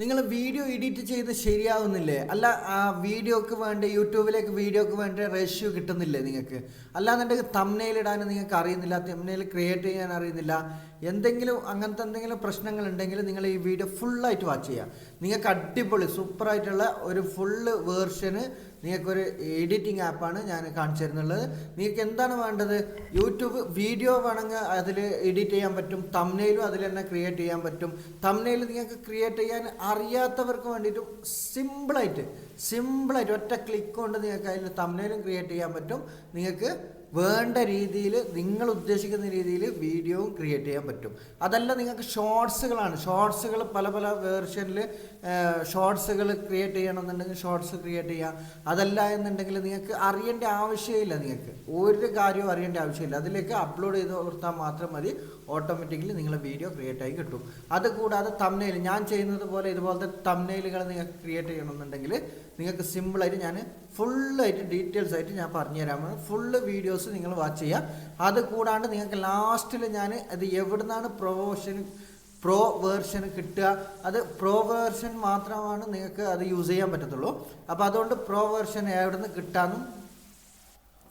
നിങ്ങൾ video edit ചെയ്ത് ശരിയാവുന്നില്ലേ? അല്ല ആ വീഡിയോക്ക് വേണ്ടി യൂട്യൂബിലേക്ക് വീഡിയോക്ക് വേണ്ടി റേഷ്യോ കിട്ടുന്നില്ലേ നിങ്ങൾക്ക് അല്ലാന്നുണ്ടെങ്കിൽ തമ്മനയിൽ ഇടാൻ നിങ്ങൾക്ക് അറിയുന്നില്ല തമ്മനയിൽ ക്രിയേറ്റ് ചെയ്യാൻ അറിയുന്നില്ല. എന്തെങ്കിലും അങ്ങനത്തെ എന്തെങ്കിലും പ്രശ്നങ്ങൾ ഉണ്ടെങ്കിൽ നിങ്ങൾ ഈ വീഡിയോ ഫുള്ളായിട്ട് വാച്ച് ചെയ്യുക. നിങ്ങൾക്ക് അടിപൊളി സൂപ്പറായിട്ടുള്ള ഒരു ഫുള്ള് വേർഷന് നിങ്ങൾക്കൊരു എഡിറ്റിംഗ് ആപ്പാണ് ഞാൻ കാണിച്ചു തരുന്നുള്ളത് നിങ്ങൾക്ക് എന്താണ് വേണ്ടത്? യൂട്യൂബ് വീഡിയോ വേണമെങ്കിൽ അതിൽ എഡിറ്റ് ചെയ്യാൻ പറ്റും. തമ്നയിലും അതിൽ തന്നെ ക്രിയേറ്റ് ചെയ്യാൻ പറ്റും. തമ്നയിൽ നിങ്ങൾക്ക് ക്രിയേറ്റ് ചെയ്യാൻ അറിയാത്തവർക്ക് വേണ്ടിയിട്ടും സിമ്പിളായിട്ട് സിമ്പിളായിട്ട് ഒറ്റ ക്ലിക്ക് കൊണ്ട് നിങ്ങൾക്ക് അതിൽ തമ്നയിലും ക്രിയേറ്റ് ചെയ്യാൻ പറ്റും. നിങ്ങൾക്ക് വേണ്ട രീതിയിൽ നിങ്ങൾ ഉദ്ദേശിക്കുന്ന രീതിയിൽ വീഡിയോയും ക്രിയേറ്റ് ചെയ്യാൻ പറ്റും. അതല്ല നിങ്ങൾക്ക് ഷോർട്സുകളാണ് ഷോർട്സുകൾ പല പല വേർഷനിൽ ഷോർട്സുകൾ ക്രിയേറ്റ് ചെയ്യണമെന്നുണ്ടെങ്കിൽ ഷോർട്സ് ക്രിയേറ്റ് ചെയ്യാം. അതല്ല എന്നുണ്ടെങ്കിൽ നിങ്ങൾക്ക് അറിയേണ്ട ആവശ്യമില്ല നിങ്ങൾക്ക്. ഒരു കാര്യവും അറിയേണ്ട ആവശ്യമില്ല. അതിലേക്ക് അപ്ലോഡ് ചെയ്ത് കൊടുത്താൽ മാത്രം മതി. ഓട്ടോമാറ്റിക്കലി നിങ്ങളെ വീഡിയോ ക്രിയേറ്റ് ആയി കിട്ടും. അതുകൂടാതെ തമ്നയിൽ ഞാൻ ചെയ്യുന്നത് പോലെ ഇതുപോലത്തെ തമ്നയിലുകൾ നിങ്ങൾക്ക് ക്രിയേറ്റ് ചെയ്യണമെന്നുണ്ടെങ്കിൽ നിങ്ങൾക്ക് സിമ്പിളായിട്ട് ഞാൻ ഫുള്ളായിട്ട് ഡീറ്റെയിൽസ് ആയിട്ട് ഞാൻ പറഞ്ഞുതരാമാണ് ഫുള്ള് വീഡിയോസ് നിങ്ങൾ വാച്ച് ചെയ്യുക. അത് കൂടാണ്ട് നിങ്ങൾക്ക് ലാസ്റ്റിൽ ഞാൻ അത് എവിടുന്നാണ് പ്രൊമോഷൻ പ്രോ വേർഷൻ കിട്ടുക. അത് പ്രോ വേർഷൻ മാത്രമാണ് നിങ്ങൾക്ക് അത് യൂസ് ചെയ്യാൻ പറ്റത്തുള്ളൂ. അപ്പോൾ അതുകൊണ്ട് പ്രോ വേർഷൻ എവിടെ നിന്ന് കിട്ടാമെന്നും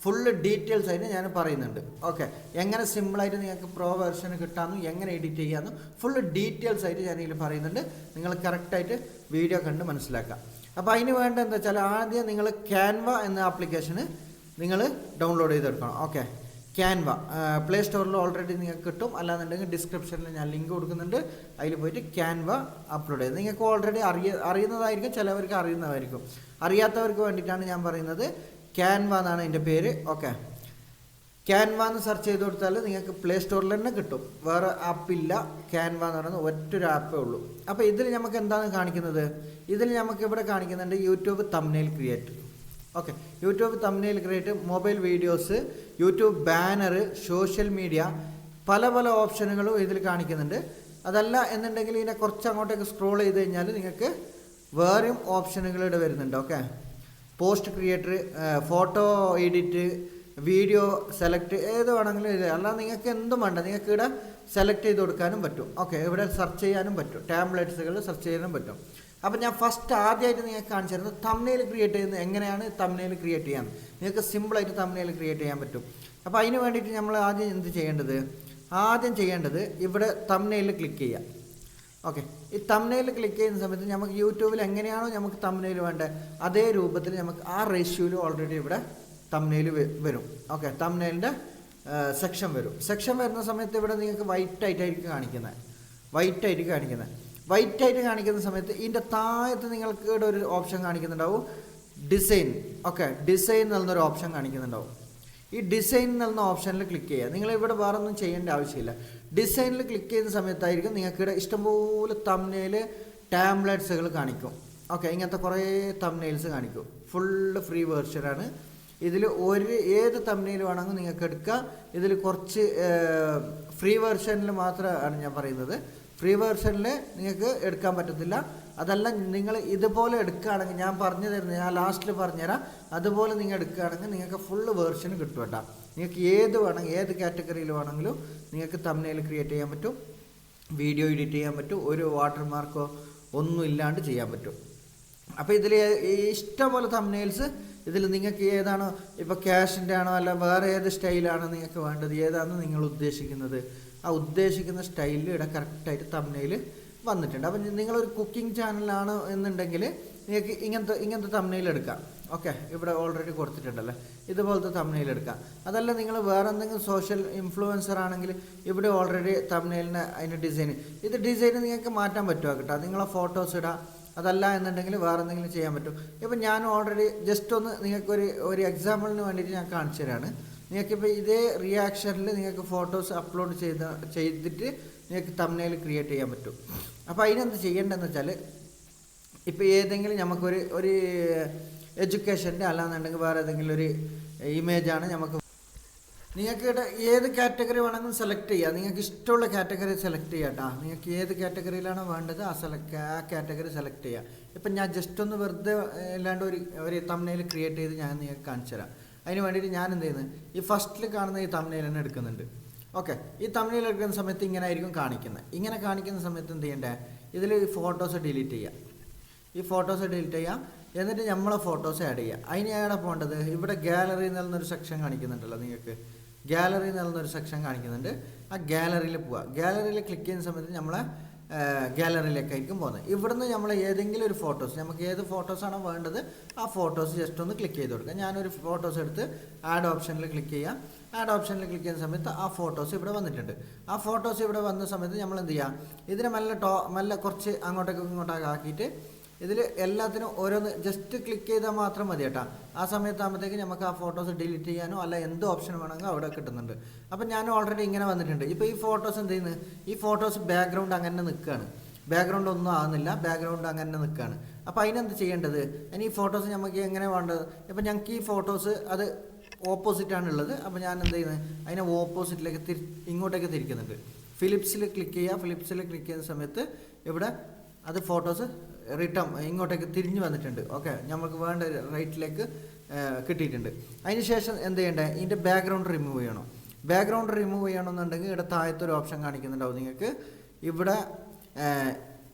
ഫുള്ള് ഡീറ്റെയിൽസ് ആയിട്ട് ഞാൻ പറയുന്നുണ്ട്. ഓക്കെ എങ്ങനെ സിമ്പിളായിട്ട് നിങ്ങൾക്ക് പ്രോ വേർഷൻ കിട്ടാമെന്നും എങ്ങനെ എഡിറ്റ് ചെയ്യാമെന്നും ഫുള്ള് ഡീറ്റെയിൽസ് ആയിട്ട് ഞാൻ പറയുന്നുണ്ട്. നിങ്ങൾ കറക്റ്റായിട്ട് വീഡിയോ കണ്ട് മനസ്സിലാക്കാം. അപ്പോൾ അതിന് വേണ്ട എന്താ വെച്ചാൽ ആദ്യം നിങ്ങൾ ക്യാൻവ എന്ന ആപ്ലിക്കേഷന് നിങ്ങൾ ഡൗൺലോഡ് ചെയ്തെടുക്കണം. ഓക്കെ ക്യാൻവ പ്ലേ സ്റ്റോറിൽ ഓൾറെഡി നിങ്ങൾക്ക് കിട്ടും. അല്ലാന്നുണ്ടെങ്കിൽ ഡിസ്ക്രിപ്ഷനിൽ ഞാൻ ലിങ്ക് കൊടുക്കുന്നുണ്ട്. അതിൽ പോയിട്ട് ക്യാൻവ അപ്ലോഡ് ചെയ്ത് നിങ്ങൾക്ക് ഓൾറെഡി അറിയ അറിയുന്നതായിരിക്കും ചിലവർക്ക് അറിയുന്നതായിരിക്കും. അറിയാത്തവർക്ക് വേണ്ടിയിട്ടാണ് ഞാൻ പറയുന്നത്. ക്യാൻവ എന്നാണ് എന്റെ പേര്. ഓക്കെ ക്യാൻവ എന്ന് സെർച്ച് ചെയ്ത് കൊടുത്താൽ നിങ്ങൾക്ക് പ്ലേ സ്റ്റോറിൽ തന്നെ കിട്ടും. വേറെ ആപ്പില്ല ക്യാൻവ എന്ന് പറയുന്നത് ഒറ്റൊരു ആപ്പേ ഉള്ളൂ. അപ്പോൾ ഇതിൽ നമുക്ക് എന്താണ് കാണിക്കുന്നത്? ഇതിൽ നമുക്ക് ഇവിടെ കാണിക്കുന്നുണ്ട് YouTube thumbnail create okay YouTube thumbnail create mobile videos YouTube banner social media പല പല ഓപ്ഷനുകളും ഇതിൽ കാണിക്കുന്നുണ്ട്. അതല്ല എന്നുണ്ടെങ്കിൽ ഇതിനെ കുറച്ച് അങ്ങോട്ടേക്ക് സ്ക്രോൾ ചെയ്ത് കഴിഞ്ഞാൽ നിങ്ങൾക്ക് വേറെയും ഓപ്ഷനുകളിവിടെ വരുന്നുണ്ട്. Okay post creator photo edit video select ഏത് വേണമെങ്കിലും ഇത്. അല്ല നിങ്ങൾക്ക് എന്തും വേണ്ട. നിങ്ങൾക്ക് ഇവിടെ സെലക്ട് ചെയ്ത് കൊടുക്കാനും പറ്റും. ഓക്കെ ഇവിടെ സെർച്ച് ചെയ്യാനും പറ്റും. ടാബ്ലറ്റ്സുകൾ സെർച്ച് ചെയ്യാനും പറ്റും. അപ്പോൾ ഞാൻ ഫസ്റ്റ് ആദ്യമായിട്ട് നിങ്ങൾക്ക് കാണിച്ചു തരുന്നത് തമ്നയിൽ ക്രിയേറ്റ് ചെയ്യുന്നത് എങ്ങനെയാണ് തമ്നയിൽ ക്രിയേറ്റ് ചെയ്യാൻ? നിങ്ങൾക്ക് സിമ്പിളായിട്ട് തമ്നയിൽ ക്രിയേറ്റ് ചെയ്യാൻ പറ്റും. അപ്പോൾ അതിന് വേണ്ടിയിട്ട് നമ്മൾ ആദ്യം എന്ത് ചെയ്യേണ്ടത്? ആദ്യം ചെയ്യേണ്ടത് ഇവിടെ തമ്നയിൽ ക്ലിക്ക് ചെയ്യാം ഓക്കെ ഈ തമ്നയിൽ ക്ലിക്ക് ചെയ്യുന്ന സമയത്ത് നമുക്ക് യൂട്യൂബിൽ എങ്ങനെയാണോ നമുക്ക് തമ്നയിൽ വേണ്ടത് അതേ രൂപത്തിൽ നമുക്ക് ആ റേഷ്യോയിൽ ഓൾറെഡി ഇവിടെ തമ്നയിൽ വരും. ഓക്കെ തമ്നയിലിന്റെ സെക്ഷൻ വരും. സെക്ഷൻ വരുന്ന സമയത്ത് ഇവിടെ നിങ്ങൾക്ക് വൈറ്റ് ആയിട്ടായിരിക്കും കാണിക്കുന്നത്. വൈറ്റ് ആയിട്ട് കാണിക്കുന്നത്. വൈറ്റ് ആയിട്ട് കാണിക്കുന്ന സമയത്ത് ഇതിന്റെ താഴത്ത് നിങ്ങൾക്ക് ഇവിടെ ഒരു ഓപ്ഷൻ കാണിക്കുന്നുണ്ടാവും. ഡിസൈൻ ഓക്കെ ഡിസൈൻ എന്നൊരു ഓപ്ഷൻ കാണിക്കുന്നുണ്ടാവും. ഈ ഡിസൈൻ എന്ന ഓപ്ഷനിൽ ക്ലിക്ക് ചെയ്യുക. നിങ്ങൾ ഇവിടെ വേറെ ഒന്നും ചെയ്യേണ്ട ആവശ്യമില്ല. ഡിസൈനിൽ ക്ലിക്ക് ചെയ്യുന്ന സമയത്തായിരിക്കും നിങ്ങൾക്ക് ഇവിടെ ഇഷ്ടംപോലെ തമ്നയിൽ ടാബ്ലറ്റ്സുകൾ കാണിക്കും. ഓക്കെ ഇങ്ങനത്തെ കുറേ തമ്നെയിൽസ് കാണിക്കും. ഫുള്ള് ഫ്രീ വേർഷനാണ് ഇതിൽ ഒരു ഏത് തമ്നയിൽ വേണമെങ്കിൽ നിങ്ങൾക്ക് എടുക്കുക ഇതിൽ കുറച്ച് ഫ്രീ വേർഷനിൽ മാത്രമാണ് ഞാൻ പറയുന്നത്. ഫ്രീ വേർഷനിൽ നിങ്ങൾക്ക് എടുക്കാൻ പറ്റത്തില്ല. അതല്ല നിങ്ങൾ ഇതുപോലെ എടുക്കുകയാണെങ്കിൽ ഞാൻ പറഞ്ഞു തരുന്നത് ഞാൻ ലാസ്റ്റിൽ പറഞ്ഞുതരാം. അതുപോലെ നിങ്ങൾ എടുക്കുകയാണെങ്കിൽ നിങ്ങൾക്ക് ഫുള്ള് വേർഷൻ കിട്ടും കേട്ടോ. നിങ്ങൾക്ക് ഏത് വേണമെങ്കിൽ ഏത് കാറ്റഗറിയിൽ വേണമെങ്കിലും നിങ്ങൾക്ക് തമ്മിൽ ക്രിയേറ്റ് ചെയ്യാൻ പറ്റും. വീഡിയോ എഡിറ്റ് ചെയ്യാൻ പറ്റും. ഒരു വാട്ടർ മാർക്കോ ഒന്നും ഇല്ലാണ്ട് ചെയ്യാൻ പറ്റും. അപ്പോൾ ഇതിൽ ഇഷ്ടംപോലെ തമ്മിൽസ് ഇതിൽ നിങ്ങൾക്ക് ഏതാണോ ഇപ്പോൾ ക്യാഷിന്റെ ആണോ അല്ല വേറെ ഏത് സ്റ്റൈലാണോ നിങ്ങൾക്ക് വേണ്ടത് ഏതാണെന്ന് നിങ്ങൾ ഉദ്ദേശിക്കുന്നത്? ആ ഉദ്ദേശിക്കുന്ന സ്റ്റൈലിൽ ഇവിടെ കറക്റ്റായിട്ട് തമ്നയിൽ വന്നിട്ടുണ്ട്. അപ്പം നിങ്ങളൊരു കുക്കിംഗ് ചാനലാണ് എന്നുണ്ടെങ്കിൽ നിങ്ങൾക്ക് ഇങ്ങനത്തെ ഇങ്ങനത്തെ തമ്നയിൽ എടുക്കാം. ഓക്കെ ഇവിടെ ഓൾറെഡി കൊടുത്തിട്ടുണ്ടല്ലോ? ഇതുപോലത്തെ തമ്നയിൽ എടുക്കാം. അതല്ല നിങ്ങൾ വേറെ എന്തെങ്കിലും സോഷ്യൽ ഇൻഫ്ലുവൻസർ ആണെങ്കിൽ ഇവിടെ ഓൾറെഡി തമ്നയിലിന് അതിന്റെ ഡിസൈൻ ഇത് ഡിസൈൻ നിങ്ങൾക്ക് മാറ്റാൻ പറ്റുമോ കേട്ടോ? നിങ്ങളെ ഫോട്ടോസ് ഇടാം. അതല്ല എന്നുണ്ടെങ്കിൽ വേറെ എന്തെങ്കിലും ചെയ്യാൻ പറ്റും. ഇപ്പം ഞാൻ ഓൾറെഡി ജസ്റ്റ് ഒന്ന് നിങ്ങൾക്കൊരു ഒരു എക്സാമ്പിളിന് വേണ്ടിയിട്ട് ഞാൻ കാണിച്ചു തരാണ്. നിങ്ങൾക്കിപ്പോൾ ഇതേ റിയാക്ഷനിൽ നിങ്ങൾക്ക് ഫോട്ടോസ് അപ്ലോഡ് ചെയ്ത ചെയ്തിട്ട് നിങ്ങൾക്ക് തമ്മിൽ ക്രിയേറ്റ് ചെയ്യാൻ പറ്റും. അപ്പോൾ അതിനെന്ത് ചെയ്യേണ്ടതെന്ന് വെച്ചാൽ ഇപ്പോൾ ഏതെങ്കിലും നമുക്കൊരു ഒരു എഡ്യൂക്കേഷന്റെ അല്ലാന്നുണ്ടെങ്കിൽ വേറെ ഏതെങ്കിലും ഒരു ഇമേജാണ് നമുക്ക് നിങ്ങൾക്ക് ഏത് കാറ്റഗറി വേണമെങ്കിലും സെലക്ട് ചെയ്യാം. നിങ്ങൾക്ക് ഇഷ്ടമുള്ള കാറ്റഗറി സെലക്ട് ചെയ്യാം കേട്ടോ നിങ്ങൾക്ക് ഏത് കാറ്റഗറിയിലാണോ വേണ്ടത് ആ സെലക്ട് ആ കാറ്റഗറി സെലക്ട് ചെയ്യാം. ഇപ്പം ഞാൻ ജസ്റ്റ് ഒന്ന് വെറുതെ അല്ലാണ്ട് ഒരു ഒരു തമ്മിൽ ക്രിയേറ്റ് ചെയ്ത് ഞാൻ നിങ്ങൾക്ക് കാണിച്ചു തരാം അതിന് വേണ്ടിയിട്ട് ഞാൻ എന്ത് ചെയ്യുന്നത് ഈ ഫസ്റ്റിൽ കാണുന്ന ഈ തമിഴിൽ തന്നെ എടുക്കുന്നുണ്ട്. ഓക്കെ ഈ തമിഴിൽ എടുക്കുന്ന സമയത്ത് ഇങ്ങനെ ആയിരിക്കും കാണിക്കുന്നത്. ഇങ്ങനെ കാണിക്കുന്ന സമയത്ത് എന്ത് ചെയ്യണ്ടേ? ഇതിൽ ഈ ഫോട്ടോസ് ഡിലീറ്റ് ചെയ്യാം. ഈ ഫോട്ടോസ് ഡിലീറ്റ് ചെയ്യാം. എന്നിട്ട് നമ്മളെ ഫോട്ടോസ് ആഡ് ചെയ്യുക അതിന് എവിടെ പോകേണ്ടത് ഇവിടെ ഗാലറി എന്നുള്ളൊരു സെക്ഷൻ കാണിക്കുന്നുണ്ടല്ലോ നിങ്ങൾക്ക്. ഗാലറി എന്നുള്ളൊരു സെക്ഷൻ കാണിക്കുന്നുണ്ട്. ആ ഗാലറിയിൽ പോവുക ഗാലറിയിൽ ക്ലിക്ക് ചെയ്യുന്ന സമയത്ത് നമ്മളെ ഗാലറിയിലേക്കായിരിക്കും പോകുന്നത്. ഇവിടുന്ന് നമ്മൾ ഏതെങ്കിലും ഒരു ഫോട്ടോസ് നമുക്ക് ഏത് ഫോട്ടോസാണോ വേണ്ടത് ആ ഫോട്ടോസ് ജസ്റ്റ് ഒന്ന് ക്ലിക്ക് ചെയ്ത് കൊടുക്കുക ഞാനൊരു ഫോട്ടോസ് എടുത്ത് ആഡ് ഓപ്ഷനിൽ ക്ലിക്ക് ചെയ്യാം. ആഡ് ഓപ്ഷനിൽ ക്ലിക്ക് ചെയ്യുന്ന സമയത്ത് ആ ഫോട്ടോസ് ഇവിടെ വന്നിട്ടുണ്ട്. ആ ഫോട്ടോസ് ഇവിടെ വന്ന സമയത്ത് നമ്മൾ എന്ത് ചെയ്യുക ഇതിനെ നല്ല ടോ നല്ല കുറച്ച് അങ്ങോട്ടേക്ക് ഇങ്ങോട്ടേക്ക് ആക്കിയിട്ട് ഇതിൽ എല്ലാത്തിനും ഓരോന്ന് ജസ്റ്റ് ക്ലിക്ക് ചെയ്താൽ മാത്രം മതി കേട്ടോ. ആ സമയത്താകുമ്പോഴത്തേക്ക് നമുക്ക് ആ ഫോട്ടോസ് ഡിലീറ്റ് ചെയ്യാനോ അല്ല എന്ത് ഓപ്ഷൻ വേണമെങ്കിൽ അവിടെ കിട്ടുന്നുണ്ട്. അപ്പോൾ ഞാൻ ഓൾറെഡി ഇങ്ങനെ വന്നിട്ടുണ്ട്. ഇപ്പോൾ ഈ ഫോട്ടോസ് എന്ത് ചെയ്യുന്നത് ഈ ഫോട്ടോസ് ബാക്ക്ഗ്രൗണ്ട് അങ്ങനെ നിൽക്കുകയാണ്. ബാക്ക്ഗ്രൗണ്ട് ഒന്നും ആകുന്നില്ല ബാക്ക്ഗ്രൗണ്ട് അങ്ങനെ നിൽക്കുകയാണ്. അപ്പോൾ അതിനെന്ത് ചെയ്യേണ്ടത്? ഇനി ഈ ഫോട്ടോസ് നമുക്ക് എങ്ങനെ വേണ്ടത്? ഇപ്പം ഞങ്ങൾക്ക് ഈ ഫോട്ടോസ് അത് ഓപ്പോസിറ്റാണ് ഉള്ളത്. അപ്പോൾ ഞാൻ എന്ത് ചെയ്യുന്നത് അതിനെ ഓപ്പോസിറ്റിലേക്ക് തിരി ഇങ്ങോട്ടേക്ക് തിരിക്കുന്നുണ്ട്. ഫിലിപ്സിൽ ക്ലിക്ക് ചെയ്യുക. ഫിലിപ്സിൽ ക്ലിക്ക് ചെയ്യുന്ന സമയത്ത് ഇവിടെ അത് ഫോട്ടോസ് റിട്ടേൺ ഇങ്ങോട്ടേക്ക് തിരിഞ്ഞു വന്നിട്ടുണ്ട്. ഓക്കെ നമുക്ക് വേണ്ട റൈറ്റിലേക്ക് കിട്ടിയിട്ടുണ്ട്. അതിന് ശേഷം എന്ത് ചെയ്യണ്ടേ? ഇതിന്റെ ബാക്ക്ഗ്രൗണ്ട് റിമൂവ് ചെയ്യണം. ബാക്ക്ഗ്രൗണ്ട് റിമൂവ് ചെയ്യണമെന്നുണ്ടെങ്കിൽ ഇവിടെ താഴത്തെ ഒരു ഓപ്ഷൻ കാണിക്കുന്നുണ്ടാവും നിങ്ങൾക്ക്. ഇവിടെ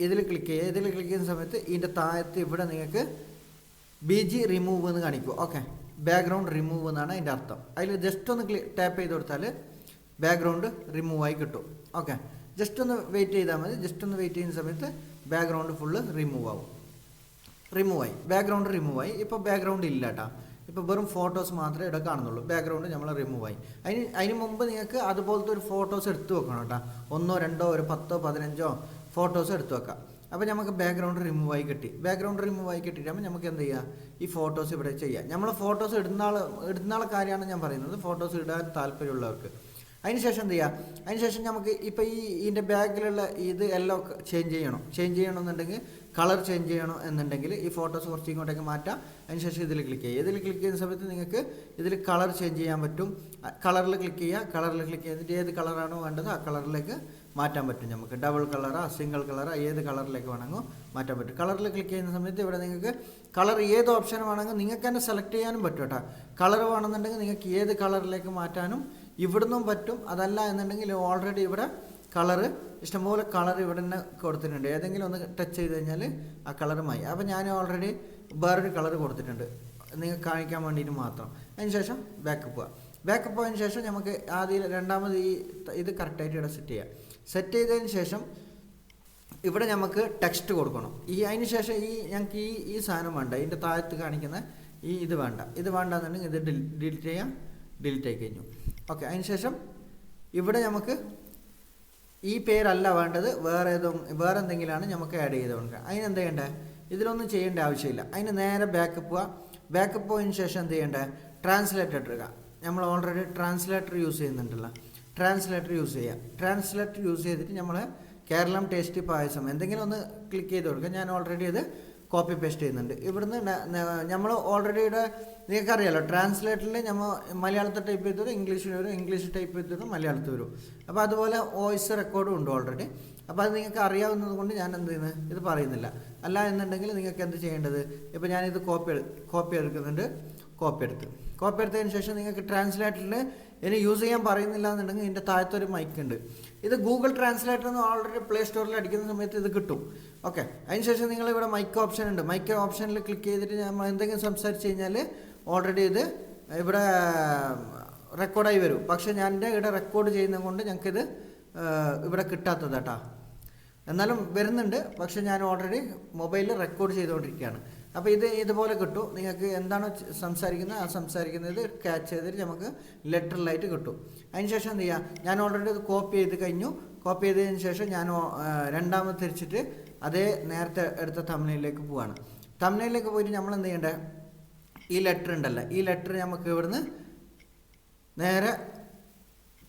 ഇതിൽ ക്ലിക്ക് ചെയ്യുക. ഇതിൽ ക്ലിക്ക് ചെയ്യുന്ന സമയത്ത് ഇതിന്റെ താഴത്ത് ഇവിടെ നിങ്ങൾക്ക് ബി ജി റിമൂവ് എന്ന് കാണിക്കും. ഓക്കെ ബാക്ക്ഗ്രൗണ്ട് റിമൂവ് എന്നാണ് അതിന്റെ അർത്ഥം. അതിൽ ജസ്റ്റ് ഒന്ന് ക്ലി ടാപ്പ് ചെയ്ത് കൊടുത്താൽ ബാക്ക്ഗ്രൗണ്ട് റിമൂവ് ആയി കിട്ടും. ഓക്കെ ജസ്റ്റ് ഒന്ന് വെയിറ്റ് ചെയ്താൽ മതി. ജസ്റ്റ് ഒന്ന് വെയിറ്റ് ചെയ്യുന്ന സമയത്ത് ബാക്ക്ഗ്രൗണ്ട് ഫുള്ള് റിമൂവ് ആവും. റിമൂവ് ആയി. ബാക്ക്ഗ്രൗണ്ട് റിമൂവ് ആയി. ഇപ്പോൾ ബാക്ക്ഗ്രൗണ്ട് ഇല്ല കേട്ടോ ഇപ്പോൾ വെറും ഫോട്ടോസ് മാത്രമേ ഇവിടെ കാണുന്നുള്ളൂ. ബാക്ക്ഗ്രൗണ്ട് നമ്മൾ റിമൂവ് ആയി. അതിന് അതിന് മുമ്പ് നിങ്ങൾക്ക് അതുപോലത്തെ ഒരു ഫോട്ടോസ് എടുത്തു വെക്കണം കേട്ടോ ഒന്നോ രണ്ടോ ഒരു പത്തോ പതിനഞ്ചോ ഫോട്ടോസ് എടുത്തു വെക്കാം. അപ്പോൾ നമുക്ക് ബാക്ക്ഗ്രൗണ്ട് റിമൂവ് ആയി കിട്ടി. ബാക്ക്ഗ്രൗണ്ട് റിമൂവ് ആയി കിട്ടിയിട്ടാകുമ്പോൾ നമുക്ക് എന്ത് ചെയ്യാം? ഈ ഫോട്ടോസ് ഇവിടെ ചെയ്യാം. നമ്മൾ ഫോട്ടോസ് ഇടുന്ന ആൾ ഇടുന്ന ആൾ കാര്യമാണ് ഞാൻ പറയുന്നത്. ഫോട്ടോസ് ഇടാൻ താല്പര്യമുള്ളവർക്ക്. അതിനുശേഷം എന്ത് ചെയ്യുക അതിനുശേഷം നമുക്ക് ഇപ്പോൾ ഈ ഇതിന്റെ ബാഗിലുള്ള ഇത് എല്ലാം ചേഞ്ച് ചെയ്യണം. ചേഞ്ച് ചെയ്യണമെന്നുണ്ടെങ്കിൽ കളർ ചേഞ്ച് ചെയ്യണം എന്നുണ്ടെങ്കിൽ ഈ ഫോട്ടോസ് കുറച്ച് ഇങ്ങോട്ടേക്ക് മാറ്റാം. അതിനുശേഷം ഇതിൽ ക്ലിക്ക് ചെയ്യുക. ഇതിൽ ക്ലിക്ക് ചെയ്യുന്ന സമയത്ത് നിങ്ങൾക്ക് ഇതിൽ കളർ ചേഞ്ച് ചെയ്യാൻ പറ്റും. കളറിൽ ക്ലിക്ക് ചെയ്യുക. കളറിൽ ക്ലിക്ക് ചെയ്തിട്ട് ഏത് കളറാണോ വേണ്ടത് ആ കളറിലേക്ക് മാറ്റാൻ പറ്റും നമുക്ക്. ഡബിൾ കളറാ സിംഗിൾ കളറാ ഏത് കളറിലേക്ക് വേണമെങ്കിൽ മാറ്റാൻ പറ്റും. കളറിൽ ക്ലിക്ക് ചെയ്യുന്ന സമയത്ത് ഇവിടെ നിങ്ങൾക്ക് കളർ ഏത് ഓപ്ഷൻ വേണമെങ്കിൽ നിങ്ങൾക്ക് തന്നെ സെലക്ട് ചെയ്യാനും പറ്റും കേട്ടോ. കളർ വേണമെന്നുണ്ടെങ്കിൽ നിങ്ങൾക്ക് ഏത് കളറിലേക്ക് മാറ്റാനും ഇവിടുന്നും പറ്റും. അതല്ല എന്നുണ്ടെങ്കിൽ ഓൾറെഡി ഇവിടെ കളറ് ഇഷ്ടംപോലെ കളർ ഇവിടെ തന്നെ കൊടുത്തിട്ടുണ്ട്. ഏതെങ്കിലും ഒന്ന് ടച്ച് ചെയ്ത് കഴിഞ്ഞാൽ ആ കളറുമായി അപ്പോൾ ഞാൻ ഓൾറെഡി വേറൊരു കളർ കൊടുത്തിട്ടുണ്ട്. നിങ്ങൾ കാണിക്കാൻ വേണ്ടിയിട്ട് മാത്രം. അതിന് ശേഷം ബാക്കപ്പ് പോവാം. ബാക്കപ്പ് പോയതിന് ശേഷം നമുക്ക് ആദ്യം രണ്ടാമത് ഈ ഇത് കറക്റ്റായിട്ട് ഇവിടെ സെറ്റ് ചെയ്യാം. സെറ്റ് ചെയ്തതിന് ശേഷം ഇവിടെ നമുക്ക് ടെക്സ്റ്റ് കൊടുക്കണം. ഈ അതിന് ശേഷം ഈ ഞങ്ങൾക്ക് ഈ ഈ സാധനം വേണ്ട. ഇതിന്റെ താഴത്ത് കാണിക്കുന്ന ഈ ഇത് വേണ്ട. ഇത് വേണ്ടെന്നുണ്ടെങ്കിൽ ഇത് ഡിലീറ്റ് ചെയ്യാം. ഡിലീറ്റ് ആയി കഴിഞ്ഞു. ഓക്കെ അതിനുശേഷം ഇവിടെ നമുക്ക് ഈ പേരല്ല വേണ്ടത് വേറെ ഏതോ വേറെ എന്തെങ്കിലുമാണ് നമുക്ക് ആഡ് ചെയ്ത് കൊടുക്കുക. അതിന് എന്ത് ചെയ്യണ്ടേ? ഇതിലൊന്നും ചെയ്യേണ്ട ആവശ്യമില്ല. അതിന് നേരെ ബാക്കപ്പ് പോവുക ബാക്കപ്പ് പോയതിന് ശേഷം എന്ത് ചെയ്യണ്ടേ? ട്രാൻസ്ലേറ്റർ ഇടുക. നമ്മൾ ഓൾറെഡി ട്രാൻസ്ലേറ്റർ യൂസ് ചെയ്യുന്നുണ്ടല്ലോ. ട്രാൻസ്ലേറ്റർ യൂസ് ചെയ്യുക ട്രാൻസ്ലേറ്റർ യൂസ് ചെയ്തിട്ട് നമ്മൾ കേരളം ടേസ്റ്റി പായസം എന്തെങ്കിലും ഒന്ന് ക്ലിക്ക് ചെയ്ത് കൊടുക്കുക. ഞാൻ ഓൾറെഡി അത് കോപ്പി പേസ്റ്റ് ചെയ്യുന്നുണ്ട്. ഇവിടുന്ന് നമ്മൾ ഓൾറെഡി ഇവിടെ നിങ്ങൾക്ക് അറിയാലോ ട്രാൻസ്ലേറ്ററിൽ നമ്മൾ മലയാളത്തിൽ ടൈപ്പ് ചെയ്ത് തരും ഇംഗ്ലീഷിൽ വരും ഇംഗ്ലീഷ് ടൈപ്പ് ചെയ്ത് തരും മലയാളത്തിൽ വരും. അപ്പോൾ അതുപോലെ വോയിസ് റെക്കോർഡും ഉണ്ട് ഓൾറെഡി അപ്പോൾ അത് നിങ്ങൾക്ക് അറിയാവുന്നത് കൊണ്ട് ഞാൻ എന്ത് ചെയ്യുന്നത് ഇത് പറയുന്നില്ല. അല്ല എന്നുണ്ടെങ്കിൽ നിങ്ങൾക്ക് എന്ത് ചെയ്യേണ്ടത്? ഇപ്പോൾ ഞാനിത് കോപ്പി കോപ്പി എടുക്കുന്നുണ്ട് കോപ്പി എടുത്ത്. കോപ്പി എടുത്തതിന് ശേഷം നിങ്ങൾക്ക് ട്രാൻസ്ലേറ്ററിൽ ഇനി യൂസ് ചെയ്യാൻ പറയുന്നില്ല എന്നുണ്ടെങ്കിൽ ഇതിന്റെ താഴത്തൊരു മൈക്ക് ഉണ്ട്. ഇത് ഗൂഗിൾ ട്രാൻസ്ലേറ്റർ എന്ന് ഓൾറെഡി പ്ലേ സ്റ്റോറിൽ അടിക്കുന്ന സമയത്ത് ഇത് കിട്ടും. ഓക്കെ അതിനുശേഷം നിങ്ങൾ ഇവിടെ മൈക്ക് ഓപ്ഷൻ ഉണ്ട്. മൈക്ക് ഓപ്ഷനിൽ ക്ലിക്ക് ചെയ്തിട്ട് നമ്മൾ എന്തെങ്കിലും സംസാരിച്ച് കഴിഞ്ഞാൽ ഓൾറെഡി ഇത് ഇവിടെ റെക്കോർഡായി വരും. പക്ഷേ ഞാൻ എന്റെ ഇവിടെ റെക്കോർഡ് ചെയ്യുന്നത് കൊണ്ട് ഞങ്ങൾക്കിത് ഇവിടെ കിട്ടാത്തത് കേട്ടോ എന്നാലും വരുന്നുണ്ട്. പക്ഷേ ഞാൻ ഓൾറെഡി മൊബൈലിൽ റെക്കോർഡ് ചെയ്തുകൊണ്ടിരിക്കുകയാണ്. അപ്പോൾ ഇത് ഇതുപോലെ കിട്ടും. നിങ്ങൾക്ക് എന്താണോ സംസാരിക്കുന്നത് ആ സംസാരിക്കുന്നത് ക്യാച്ച് ചെയ്തിട്ട് നമുക്ക് ലെറ്ററിലായിട്ട് കിട്ടും. അതിനുശേഷം എന്ത് ചെയ്യുക ഞാൻ ഓൾറെഡി ഇത് കോപ്പി ചെയ്ത് കഴിഞ്ഞു. കോപ്പി ചെയ്തതിന് ശേഷം ഞാൻ രണ്ടാമത് തിരിച്ചിട്ട് അതേ നേരത്തെ എടുത്ത തമിഴിലേക്ക് പോവാണ്. തമിഴിലേക്ക് പോയിട്ട് നമ്മൾ എന്ത് ചെയ്യേണ്ടത് ഈ ലെറ്റർ ഉണ്ടല്ലോ? ഈ ലെറ്റർ നമുക്ക് ഇവിടുന്ന് നേരെ